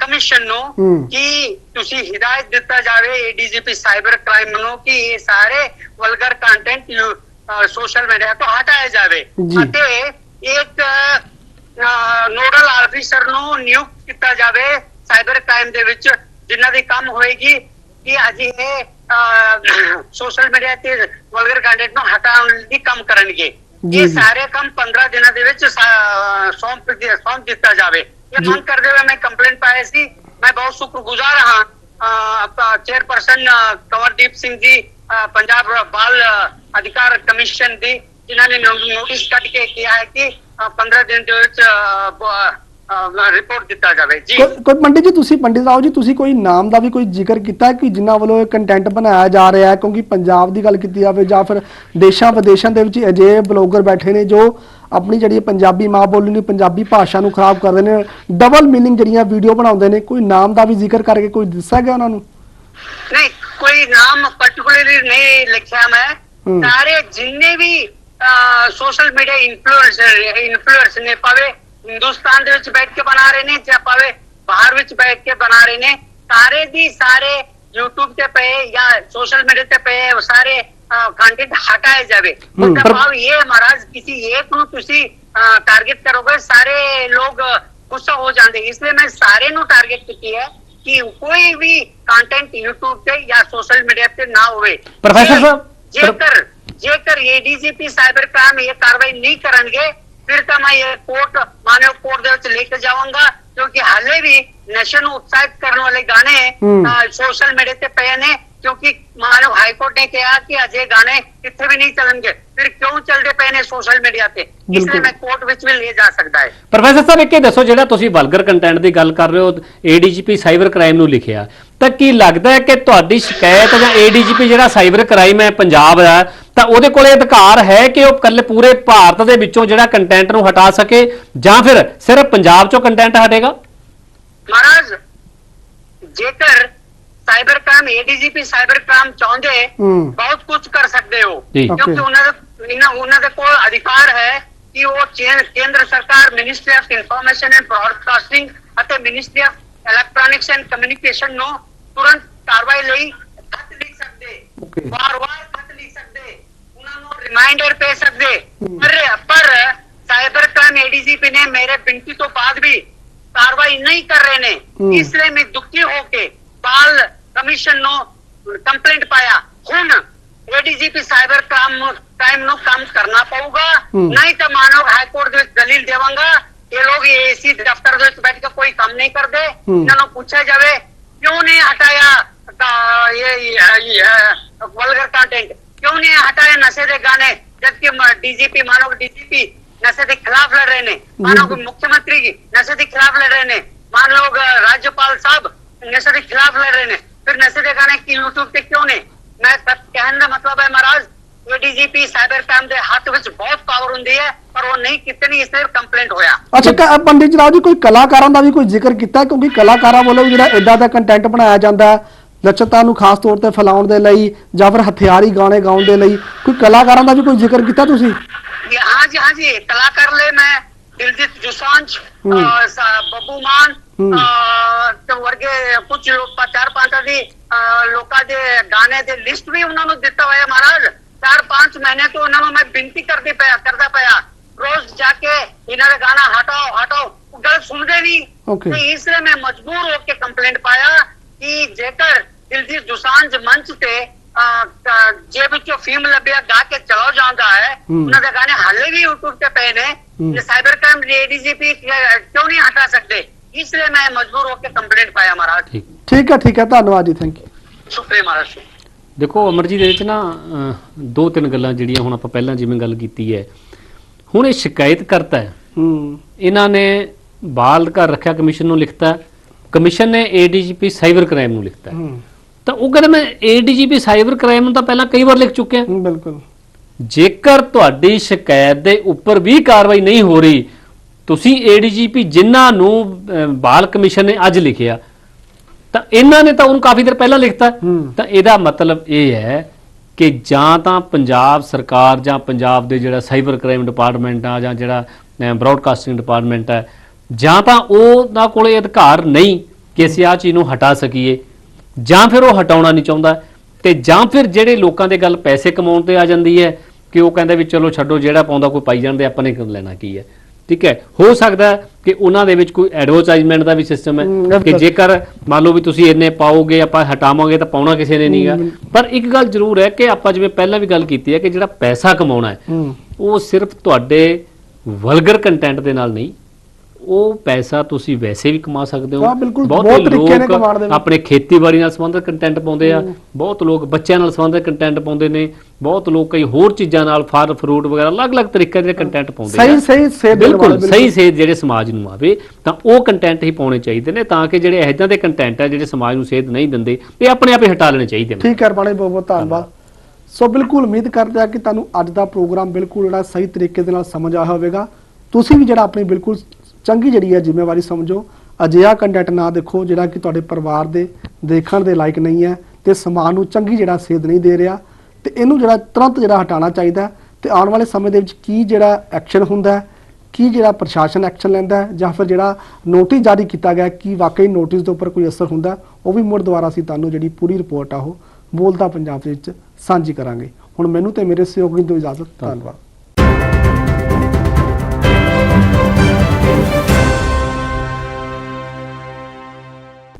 ਕਮਿਸ਼ਨ ਨੂੰ। ਕਿ ਤੁਸੀਂ ਹਿਦਾਇਤ ਦਿੱਤਾ ਜਾਵੇ ਏਡੀਜੀਪੀ ਸਾਈਬਰ ਕ੍ਰਾਈਮ ਨੂੰ ਕਿ ਇਹ ਸਾਰੇ ਵਲਗਰ ਕੰਟੈਂਟ ਸੋਸ਼ਲ ਮੀਡੀਆ ਤੋਂ ਹਟਾਇਆ ਜਾਵੇ। ਅਤੇ ਇੱਕ ਨੋਡਲ ਆਫੀਸਰ ਨੂੰ ਨਿਯੁਕਤ ਕੀਤਾ ਜਾਵੇ ਸਾਈਬਰ ਕ੍ਰਾਈਮ ਦੇ ਵਿੱਚ ਜਿਨ੍ਹਾਂ ਦੀ ਕੰਮ ਹੋਏਗੀ ਕਿ ਅਜਿਹੇ ਸੋਸ਼ਲ ਮੀਡੀਆ ਤੇ ਵਲਗਰ ਕੰਟੈਂਟ ਨੂੰ ਹਟਾਉਣ ਦੀ ਕੰਮ ਕਰਨਗੇ ਇਹ। ਸਾਰੇ ਕੰਮ 15 ਦਿਨਾਂ ਦੇ ਵਿੱਚ ਸੌਂਪ ਸੌਂਪ ਦਿੱਤਾ ਜਾਵੇ ਇਹ ਜੀ। ਮੰਗ ਕਰਦੇ ਹੋਏ ਮੈਂ ਕੰਪਲੇਂਟ ਪਾਇਆ ਸੀ ਮੈਂ ਬਹੁਤ ਸ਼ੁਕਰਗੁਜ਼ਾਰ ਹਾਂ ਅਹ, ਚੇਅਰਪਰਸਨ ਅਹ, ਕੰਵਰਦੀਪ ਸਿੰਘ ਜੀ ਅਹ, ਪੰਜਾਬ ਬਾਲ ਅਧਿਕਾਰ ਕੱਢ ਕੇ ਕਿਹਾ ਹੈ ਕਿ 15 ਦਿਨ ਦੇ ਵਿੱਚ ਰਿਪੋਰਟ ਦਿੱਤਾ ਜਾਵੇ ਜੀ ਕੋਈ ਪੰਡਿਤ ਜੀ ਤੁਸੀਂ ਪੰਡਿਤ ਰਾਓ ਜੀ ਤੁਸੀਂ ਕੋਈ ਨਾਮ ਦਾ ਵੀ ਕੋਈ ਜ਼ਿਕਰ ਕੀਤਾ ਕਿ ਜਿਨ੍ਹਾਂ ਵੱਲੋਂ ਇਹ ਕੰਟੈਂਟ ਬਣਾਇਆ ਜਾ ਰਿਹਾ ਹੈ ਕਿਉਂਕਿ ਪੰਜਾਬ ਦੀ ਗੱਲ ਕੀਤੀ ਜਾਵੇ ਜਾਂ ਫਿਰ ਦੇਸ਼ਾਂ ਵਿਦੇਸ਼ਾਂ ਦੇ ਵਿੱਚ ਅਜਿਹੇ ਬਲੌਗਰ ਬੈਠੇ ਨੇ ਜੋ ਆਪਣੀ ਜਿਹੜੀ ਪੰਜਾਬੀ ਮਾਂ ਬੋਲੀ ਨੂੰ ਪੰਜਾਬੀ ਭਾਸ਼ਾ ਨੂੰ ਖਰਾਬ ਕਰਦੇ ਨੇ। ਡਬਲ ਮੀਨਿੰਗ ਜਿਹੜੀਆਂ ਵੀਡੀਓ ਬਣਾਉਂਦੇ ਨੇ ਕੋਈ ਨਾਮ ਦਾ ਵੀ ਜ਼ਿਕਰ ਕਰਕੇ ਕੋਈ ਦੱਸਿਆ ਗਿਆ ਉਹਨਾਂ ਨੂੰ? ਨਹੀਂ ਕੋਈ ਨਾਮ ਪਾਰਟਿਕੂਲਰਲੀ ਨਹੀਂ ਲਿਖਿਆ ਮੈਂ। ਸਾਰੇ ਜਿੰਨੇ ਵੀ ਸੋਸ਼ਲ ਮੀਡੀਆ ਇਨਫਲੂਐਂਸਰ ਇਨਫਲੂਐਂਸਰ ਨੇ ਭਾਵੇਂ ਹਿੰਦੁਸਤਾਨ ਦੇ ਵਿੱਚ ਬੈਠ ਕੇ ਬਣਾ ਰਹੇ ਨੇ ਜਾਂ ਭਾਵੇਂ ਬਾਹਰ ਵਿੱਚ ਬੈਠ ਕੇ ਬਣਾ ਰਹੇ ਨੇ ਸਾਰੇ ਦੀ ਸਾਰੇ YouTube ਤੇ ਪਏ ਜਾਂ ਸੋਸ਼ਲ ਮੀਡੀਆ ਤੇ ਪਏ ਉਹ ਸਾਰੇ ਜਾਵੇ। ਹਮ, ਉਹਦਾ ਪਰ- ਭਾਵ ਇਹ ਹੈ ਮਹਾਰਾਜ ਕਿਸੇ ਇੱਕ ਨੂੰ ਤੁਸੀਂ ਟਾਰਗੇਟ ਕਰੋਗੇ ਸਾਰੇ ਲੋਕ ਗੁੱਸਾ ਹੋ ਜਾਂਦੇ। ਇਸ ਲਈ ਮੈਂ ਸਾਰੇ ਨੂੰ ਟਾਰਗੇਟ ਕੀਤੀ ਹੈ ਕਿ ਕੋਈ ਵੀ ਕੰਟੈਂਟ YouTube ਤੇ ਜਾਂ ਸੋਸ਼ਲ ਮੀਡੀਆ ਤੇ ਨਾ ਹੋਵੇ। ਪ੍ਰੋਫੈਸਰ ਸਾਹਿਬ, ਜੇਕਰ ਜੇਕਰ ਏਡੀਜੀਪੀ ਸਾਈਬਰ ਕ੍ਰਾਈਮ ਇਹ ਕਾਰਵਾਈ ਨਹੀਂ ਕਰਨਗੇ ਫਿਰ ਤਾਂ ਮੈਂ ਇਹ ਕੋਰਟ ਮਾਨਵ ਕੋਰਟ ਦੇ ਵਿੱਚ ਲੈ ਕੇ ਜਾਵਾਂਗਾ ਕਿਉਂਕਿ ਹਾਲੇ ਵੀ ਨਸ਼ੇ ਨੂੰ ਉਤਸ਼ਾਹਿਤ ਕਰਨ ਵਾਲੇ ਗਾਣੇ। ਸੋਸ਼ਲ ਮੀਡੀਆ ਤੇ ਪਏ ਨੇ। ਕਿਉਂਕਿ ਮਾਨਵ ਹਾਈ ਕੋਰਟ ਨੇ ਕਿਹਾ ਕਿ ਅਜੇ ਗਾਣੇ ਕਿੱਥੇ ਵੀ ਨਹੀਂ ਚੱਲਣਗੇ ਫਿਰ ਕਿਉਂ ਚੱਲਦੇ ਪਏ ਨੇ ਸੋਸ਼ਲ ਮੀਡੀਆ ਤੇ? ਇਸ। ਲਈ ਮੈਂ ਕੋਰਟ ਵਿੱਚ ਵੀ ਲੈ ਜਾ ਸਕਦਾ ਹੈ ਪ੍ਰੋਫੈਸਰ ਸਾਹਿਬ ਇੱਕ ਇਹ ਦੱਸੋ ਜਿਹੜਾ ਤੁਸੀਂ ਵਲਗਰ ਕੰਟੈਂਟ ਦੀ ਗੱਲ ਕਰ ਰਹੇ ਹੋ ਏਡੀਜੀਪੀ ਸਾਈਬਰ ਕ੍ਰਾਈਮ ਨੂੰ ਲਿਖਿਆ ਤਾਂ ਕੀ ਲੱਗਦਾ ਹੈ ਕਿ ਤੁਹਾਡੀ ਸ਼ਿਕਾਇਤ ਜਾਂ ਏਡੀਜੀਪੀ ਜਿਹੜਾ ਸਾਈਬਰ ਕ੍ਰਾਈਮ ਹੈ ਪੰਜਾਬ ਦਾ ਤਾਂ ਉਹਦੇ ਕੋਲੇ ਅਧਿਕਾਰ ਹੈ ਕਿ ਉਹ ਕੱਲੇ ਪੂਰੇ ਭਾਰਤ ਦੇ ਵਿੱਚੋਂ ਜਿਹੜਾ ਕੰਟੈਂਟ ਨੂੰ ਹਟਾ ਸਕੇ ਜਾਂ ਫਿਰ ਸਿਰਫ ਪੰਜਾਬ ਚੋਂ ਕੰਟੈਂਟ ਹਟੇਗਾ? ਮਹਾਰਾਜ ਜੇਕਰ Cyber crime ADGP cyber crime ਚਾਹੁੰਦੇ ਹੂੰ। ਬਹੁਤ ਕੁਝ ਕਰ ਸਕਦੇ ਹੋ ਜੀ। Okay. ਕਿਉਂਕਿ ਉਹਨਾਂ ਦੇ ਇਹਨਾਂ ਉਹਨਾਂ ਦੇ ਕੋਲ ਅਧਿਕਾਰ ਹੈ ਕਿ ਉਹ ਚੇ- ਕੇਂਦਰ ਸਰਕਾਰ ministry of information and broadcasting ਅਤੇ ministry of electronics and communication ਨੂੰ ਤੁਰੰਤ ਕਾਰਵਾਈ ਲਈ ਖਤ ਲਿਖ ਸਕਦੇ Okay. ਵਾਰ-ਵਾਰ ਖਤ ਲਿਖ ਸਕਦੇ ਉਹਨਾਂ ਨੂੰ ਰਿਮਾਈਂਡਰ ਭੇਜ ਸਕਦੇ ਹਮ। ਪਰ ਪਰ साइबर क्राइम एडीजीपी ने मेरे बिनती तो बाद भी कार्रवाई नहीं कर रहे ने हम्म। इसलिए मैं दुखी होके बाल कमीशन नो कंप्लेंट पाया ਹੁਣ ਏਡੀਜੀਪੀ ਸਾਈਬਰ ਕ੍ਰਾਈਮ ਕ੍ਰਾਈਮ ਨੂੰ ਕੰਮ ਕਰਨਾ ਪਊਗਾ ਹੂੰ। ਨਹੀਂ ਤਾਂ ਮਾਨਵ ਹਾਈ ਕੋਰਟ ਦੇ ਵਿੱਚ ਦਲੀਲ ਦੇਵਾਂਗਾ ਇਹ ਲੋਕ ਏਸੀ ਦਫ਼ਤਰ ਦੇ ਵਿੱਚ ਬੈਠ ਕੇ ਕੋਈ ਕੰਮ ਨਹੀਂ ਕਰਦੇ ਹੂੰ। ਇਹਨਾਂ ਨੂੰ ਪੁੱਛਿਆ ਜਾਵੇ ਕਿਉਂ ਨਹੀਂ ਹਟਾਇਆ ਤਾਂ ਇਹ ਵਲਗਰ ਕੰਟੈਂਟ ਕਿਉਂ ਨਹੀਂ ਹਟਾਇਆ ਨਸ਼ੇ ਦੇ ਗਾਣੇ ਜਦਕਿ ਡੀਜੀਪੀ ਮਾਨਵ ਡੀਜੀਪੀ ਨਸ਼ੇ ਦੇ ਖਿਲਾਫ ਲੜ ਰਹੇ ਨੇ ਮਾਨਵ ਮੁੱਖ ਮੰਤਰੀ ਜੀ ਨਸ਼ੇ ਦੇ ਖਿਲਾਫ ਲੜ ਰਹੇ ਨੇ ਮਾਨ ਲੋਗ ਰਾਜਪਾਲ ਸਾਹਿਬ ਨਸ਼ੇ ਦੇ ਖਿਲਾਫ ਲੜ ਰਹੇ ਨੇ ਫਿਰ ਨਸ਼ੇ ਦੇ ਗਾਣੇ ਕੀ YouTube ਤੇ ਕਿਉਂ ਨੇ ਮੈਂ ਸਭ ਕਹਿਣ ਦਾ ਮਤਲਬ ਹੈ ਮਹਾਰਾਜ ਏਡੀਜੀਪੀ ਸਾਈਬਰ ਕ੍ਰਾਈਮ ਦੇ ਹੱਥ ਵਿੱਚ ਬਹੁਤ ਪਾਵਰ ਹੁੰਦੀ ਹੈ ਪਰ ਉਹ ਨਹੀਂ ਕੀਤੀ ਨਹੀਂ ਇਸ ਲਈ ਕੰਪਲੇਂਟ ਹੋਇਆ ਅੱਛਾ ਕ- ਪੰਡਿਤ ਜੀ ਰਾਓ ਜੀ ਕੋਈ ਕਲਾਕਾਰਾਂ ਦਾ ਵੀ ਕੋਈ ਜ਼ਿਕਰ ਕੀਤਾ ਕਿਉਂਕਿ ਕਲਾਕਾਰਾਂ ਵੱਲੋਂ ਵੀ ਜਿਹੜਾ ਇਦਾਂ ਦਾ ਕੰਟੈਂਟ ਬਣਾਇਆ ਜਾਂਦਾ ਹੈ ਲੱਚਤਾ ਨੂੰ ਖਾਸ ਤੌਰ ਤੇ ਫੈਲਾਉਣ ਦੇ ਲਈ ਜਾਂ ਫਿਰ ਹਥਿਆਰੀ ਗਾਣੇ ਗਾਉਣ ਦੇ ਲਈ ਕੋਈ ਕਲਾਕਾਰਾਂ ਦਾ ਵੀ ਕੋਈ ਜ਼ਿਕਰ ਕੀਤਾ ਤੁਸੀਂ ये हाँ जी हाँ जी कलाकार ले मैं दिलजीत जुसांज हम्म। ਤੇ ਵਰਗੇ ਕੁਝ ਲੋਕ ਚਾਰ ਪੰਜ ਦੀ ਲੋਕਾਂ ਦੇ ਗਾਣੇ ਦੇ ਲਿਸਟ ਵੀ ਉਹਨਾਂ ਨੂੰ ਦਿੱਤਾ ਹੋਇਆ ਮਹਾਰਾਜ। ਚਾਰ ਪੰਜ ਮਹੀਨੇ ਤੋਂ ਉਹਨਾਂ ਨੂੰ ਮੈਂ ਬੇਨਤੀ ਕਰਦੀ ਪਿਆ ਕਰਦਾ ਪਿਆ। ਰੋਜ਼ ਜਾ ਕੇ ਇਹਨਾਂ ਦਾ ਗਾਣਾ ਹਟਾਓ ਹਟਾਓ। ਗੱਲ ਸੁਣਦੇ ਨਹੀਂ। ਤੇ ਇਸ ਲਈ ਮੈਂ ਮਜਬੂਰ ਹੋ ਕੇ ਕੰਪਲੇਂਟ ਪਾਇਆ ਕਿ ਜੇਕਰ ਦਿਲਜੀਤ ਦੁਸਾਂਝ ਮੰਚ ਤੇ ਜੇ ਵਿੱਚੋਂ ਫੀਮ ਲੱਭਿਆ ਗਾ ਕੇ ਚਲਾ ਜਾਂਦਾ ਹੈ ਉਹਨਾਂ ਦੇ ਗਾਣੇ ਹਾਲੇ ਵੀ YouTube ਤੇ ਪਏ ਨੇ। ਸਾਈਬਰ ਕ੍ਰਾਈਮ ਡੀਜੀਪੀ ਕਿਉਂ ਨਹੀਂ ਹਟਾ ਸਕਦੇ? ਇਸ ਲਈ ਮੈਂ ਮਜਬੂਰ ਹੋ ਕੇ ਕੰਪਲੇਂਟ ਪਾਇਆ ਮਹਾਰਾਜ ਠੀਕ ਠੀਕ ਹੈ ਠੀਕ ਹੈ ਧੰਨਵਾਦ ਜੀ ਥੈਂਕ ਯੂ ਸ਼ੁਕਰੀਆ ਮਹਾਰਾਜ ਦੇਖੋ ਅਮਰ ਜੀ ਦੇ ਵਿੱਚ ਨਾ ਅਹ, ਦੋ ਤਿੰਨ ਗੱਲਾਂ ਜਿਹੜੀਆਂ ਹੁਣ ਆਪਾਂ ਪਹਿਲਾਂ ਜਿਵੇਂ ਗੱਲ ਕੀਤੀ ਹੈ ਹੁਣ ਇਹ ਸ਼ਿਕਾਇਤ ਕਰਤਾ ਹੈ ਹੂੰ ਇਹਨਾਂ ਨੇ ਬਾਲ ਅਧਿਕਾਰ ਰੱਖਿਆ ਕਮਿਸ਼ਨ ਨੂੰ ਲਿਖਤਾ ਕਮਿਸ਼ਨ ਨੇ ਏਡੀਜੀਪੀ ਸਾਈਬਰ ਕ੍ਰਾਈਮ ਨੂੰ ਲਿਖਤਾ ਹੂੰ ਤਾਂ ਉਹ ਕਹਿੰਦਾ ਮੈਂ ਏਡੀਜੀਪੀ ਸਾਈਬਰ ਕ੍ਰਾਈਮ ਨੂੰ ਤਾਂ ਪਹਿਲਾਂ ਕਈ ਵਾਰ ਲਿਖ ਚੁੱਕਿਆ ਹੂੰ, ਬਿਲਕੁਲ ਜੇਕਰ ਤੁਹਾਡੀ ਸ਼ਿਕਾਇਤ ਦੇ ਉੱਪਰ ਵੀ ਕਾਰਵਾਈ ਨਹੀਂ ਹੋ ਰਹੀ ਤੁਸੀਂ ਏਡੀਜੀਪੀ ਜਿਨ੍ਹਾਂ ਨੂੰ ਬਾਲ ਕਮਿਸ਼ਨ ਨੇ ਅੱਜ ਲਿਖਿਆ ਤਾਂ ਇਹਨਾਂ ਨੇ ਤਾਂ ਉਹਨੂੰ ਕਾਫੀ ਦੇਰ ਪਹਿਲਾਂ ਲਿਖਤਾ। ਤਾਂ ਇਹਦਾ ਮਤਲਬ ਇਹ ਹੈ ਕਿ ਜਾਂ ਤਾਂ ਪੰਜਾਬ ਸਰਕਾਰ ਜਾਂ ਪੰਜਾਬ ਦੇ ਜਿਹੜਾ ਸਾਈਬਰ ਕ੍ਰਾਈਮ ਡਿਪਾਰਟਮੈਂਟ ਆ ਜਾਂ ਜਿਹੜਾ ਬ੍ਰਾਡਕਾਸਟਿੰਗ ਡਿਪਾਰਟਮੈਂਟ ਹੈ ਜਾਂ ਤਾਂ ਉਹਨਾਂ ਕੋਲੇ ਅਧਿਕਾਰ ਨਹੀਂ ਕਿ ਅਸੀਂ ਆਹ ਚੀਜ਼ ਨੂੰ ਹਟਾ ਸਕੀਏ ਜਾਂ ਫਿਰ ਉਹ ਹਟਾਉਣਾ ਨਹੀਂ ਚਾਹੁੰਦਾ। ਤੇ ਜਾਂ ਫਿਰ ਜਿਹੜੇ ਲੋਕਾਂ ਦੇ ਗੱਲ ਪੈਸੇ ਕਮਾਉਣ ਤੇ ਆ ਜਾਂਦੀ ਹੈ ਕਿ ਉਹ ਕਹਿੰਦੇ ਵੀ ਚਲੋ ਛੱਡੋ ਜਿਹੜਾ ਪਾਉਂਦਾ ਕੋਈ ਪਾਈ ਜਾਂਦੇ ਆਪਾਂ ਨੇ ਕਿਉਂ ਲੈਣਾ ਕੀ ਹੈ। ਠੀਕ ਹੈ ਹੋ ਸਕਦਾ ਹੈ ਕਿ ਉਹਨਾਂ ਦੇ ਵਿੱਚ ਕੋਈ ਐਡਵਰਟਾਈਜ਼ਮੈਂਟ ਦਾ ਵੀ ਸਿਸਟਮ ਹੈ ਕਿ। ਜੇਕਰ ਮੰਨ ਲਓ ਵੀ ਤੁਸੀਂ ਇੰਨੇ ਪਾਓਗੇ ਆਪਾਂ ਹਟਾਵਾਂਗੇ ਤਾਂ ਪਾਉਣਾ ਕਿਸੇ ਨੇ ਨਹੀਂਗਾ। ਪਰ ਇੱਕ ਗੱਲ ਜ਼ਰੂਰ ਹੈ ਕਿ ਆਪਾਂ ਜਿਵੇਂ ਪਹਿਲਾਂ ਵੀ ਗੱਲ ਕੀਤੀ ਹੈ ਕਿ ਜਿਹੜਾ ਪੈਸਾ ਕਮਾਉਣਾ ਹੂੰ ਉਹ ਸਿਰਫ ਤੁਹਾਡੇ ਵਲਗਰ ਕੰਟੈਂਟ ਦੇ ਨਾਲ ਨਹੀਂ ਉਹ ਪੈਸਾ ਤੁਸੀਂ ਵੈਸੇ ਵੀ ਕਮਾ ਸਕਦੇ ਹੋ। ਬਹੁਤੇ ਤਰੀਕੇ ਨੇ ਲੋਕ ਕਮਾਉਣ ਦੇ ਵੀ। ਆਪਣੇ ਖੇਤੀਬਾੜੀ ਨਾਲ ਸੰਬੰਧਿਤ ਕੰਟੈਂਟ ਪਾਉਂਦੇ ਆ। ਬਹੁਤ ਲੋਕ ਬੱਚਿਆਂ ਨਾਲ ਸੰਬੰਧਿਤ ਕੰਟੈਂਟ ਪਾਉਂਦੇ ਨੇ। ਬਹੁਤ ਲੋਕ ਕਈ ਹੋਰ ਚੀਜ਼ਾਂ ਨਾਲ ਫਲ ਫਰੂਟ ਵਗੈਰਾ ਅਲੱਗ-ਅਲੱਗ ਤਰੀਕੇ ਦੇ ਕੰਟੈਂਟ ਪਾਉਂਦੇ ਸਹੀ ਆ। ਸਹੀ ਸੇਧ ਦੇਣ ਵਾਲੇ, ਬਿਲਕੁਲ ਸਹੀ ਸੇਧ ਜਿਹੜੇ ਸਮਾਜ ਨੂੰ ਆਵੇ ਤਾਂ ਉਹ ਕੰਟੈਂਟ ਹੀ ਪਾਉਣੇ ਚਾਹੀਦੇ ਨੇ ਤਾਂ ਕਿ ਜਿਹੜੇ ਇਹਦਾਂ ਦੇ ਕੰਟੈਂਟ ਆ ਜਿਹੜੇ ਸਮਾਜ ਨੂੰ ਸੇਧ ਨਹੀਂ ਦਿੰਦੇ ਇਹ ਆਪਣੇ ਆਪ ਹੀ ਹਟਾ ਲੈਣੇ ਚਾਹੀਦੇ ਨੇ। ਠੀਕ ਹੈ ਰਬਾਣੇ ਬਹੁਤ ਬਹੁਤ ਧੰਨਵਾਦ। ਸੋ ਬਿਲਕੁਲ ਉਮੀਦ ਕਰਦੇ ਆ ਕਿ ਤੁਹਾਨੂੰ ਅੱਜ ਦਾ ਪ੍ਰੋਗਰਾਮ ਬਿਲਕੁਲ ਜਿਹੜਾ ਸਹੀ ਤਰੀਕੇ ਦੇ ਨਾਲ ਸਮਝ ਆਇਆ ਹੋਵੇਗਾ। ਤੁਸੀਂ ਵੀ ਜਿਹੜਾ ਆਪਣੀ ਬਿਲਕੁਲ ਚੰਗੀ ਜਿਹੜੀ ਹੈ ਜ਼ਿੰਮੇਵਾਰੀ ਸਮਝੋ। ਅਜਿਹਾ ਕੰਟੈਂਟ ਨਾ ਦੇਖੋ ਜਿਹੜਾ ਕਿ ਤੁਹਾਡੇ ਪਰਿਵਾਰ ਦੇ ਦੇਖਣ ਦੇ ਲਾਇਕ ਨਹੀਂ ਹੈ ਤੇ ਸਮਾਜ ਨੂੰ ਚੰਗੀ ਜਿਹੜਾ ਸੇਧ ਨਹੀਂ ਦੇ ਰਿਹਾ। ਤੇ ਇਹਨੂੰ ਜਿਹੜਾ ਤੁਰੰਤ ਜਿਹੜਾ ਹਟਾਉਣਾ ਚਾਹੀਦਾ ਹੈ ਤੇ ਆਉਣ ਵਾਲੇ ਸਮੇਂ ਦੇ ਵਿੱਚ ਕੀ ਜਿਹੜਾ ਐਕਸ਼ਨ ਹੁੰਦਾ ਕੀ ਜਿਹੜਾ ਪ੍ਰਸ਼ਾਸਨ ਐਕਸ਼ਨ ਲੈਂਦਾ ਜਾਂ ਫਿਰ ਜਿਹੜਾ ਨੋਟਿਸ ਜਾਰੀ ਕੀਤਾ ਗਿਆ ਹੈ, ਕੀ ਵਾਕਈ ਨੋਟਿਸ ਦੇ ਉੱਪਰ ਕੋਈ ਅਸਰ ਹੁੰਦਾ ਉਹ ਵੀ ਮੁੜ ਦੁਬਾਰਾ ਅਸੀਂ ਤੁਹਾਨੂੰ ਜਿਹੜੀ ਪੂਰੀ ਰਿਪੋਰਟ ਆ ਉਹ ਬੋਲਦਾ ਪੰਜਾਬ ਦੇ ਵਿੱਚ ਸਾਂਝੀ ਕਰਾਂਗੇ। ਹੁਣ ਮੈਨੂੰ ਤੇ ਮੇਰੇ ਸਹਿਯੋਗੀ ਤੋਂ ਇਜਾਜ਼ਤ ਧੰਨਵਾਦ।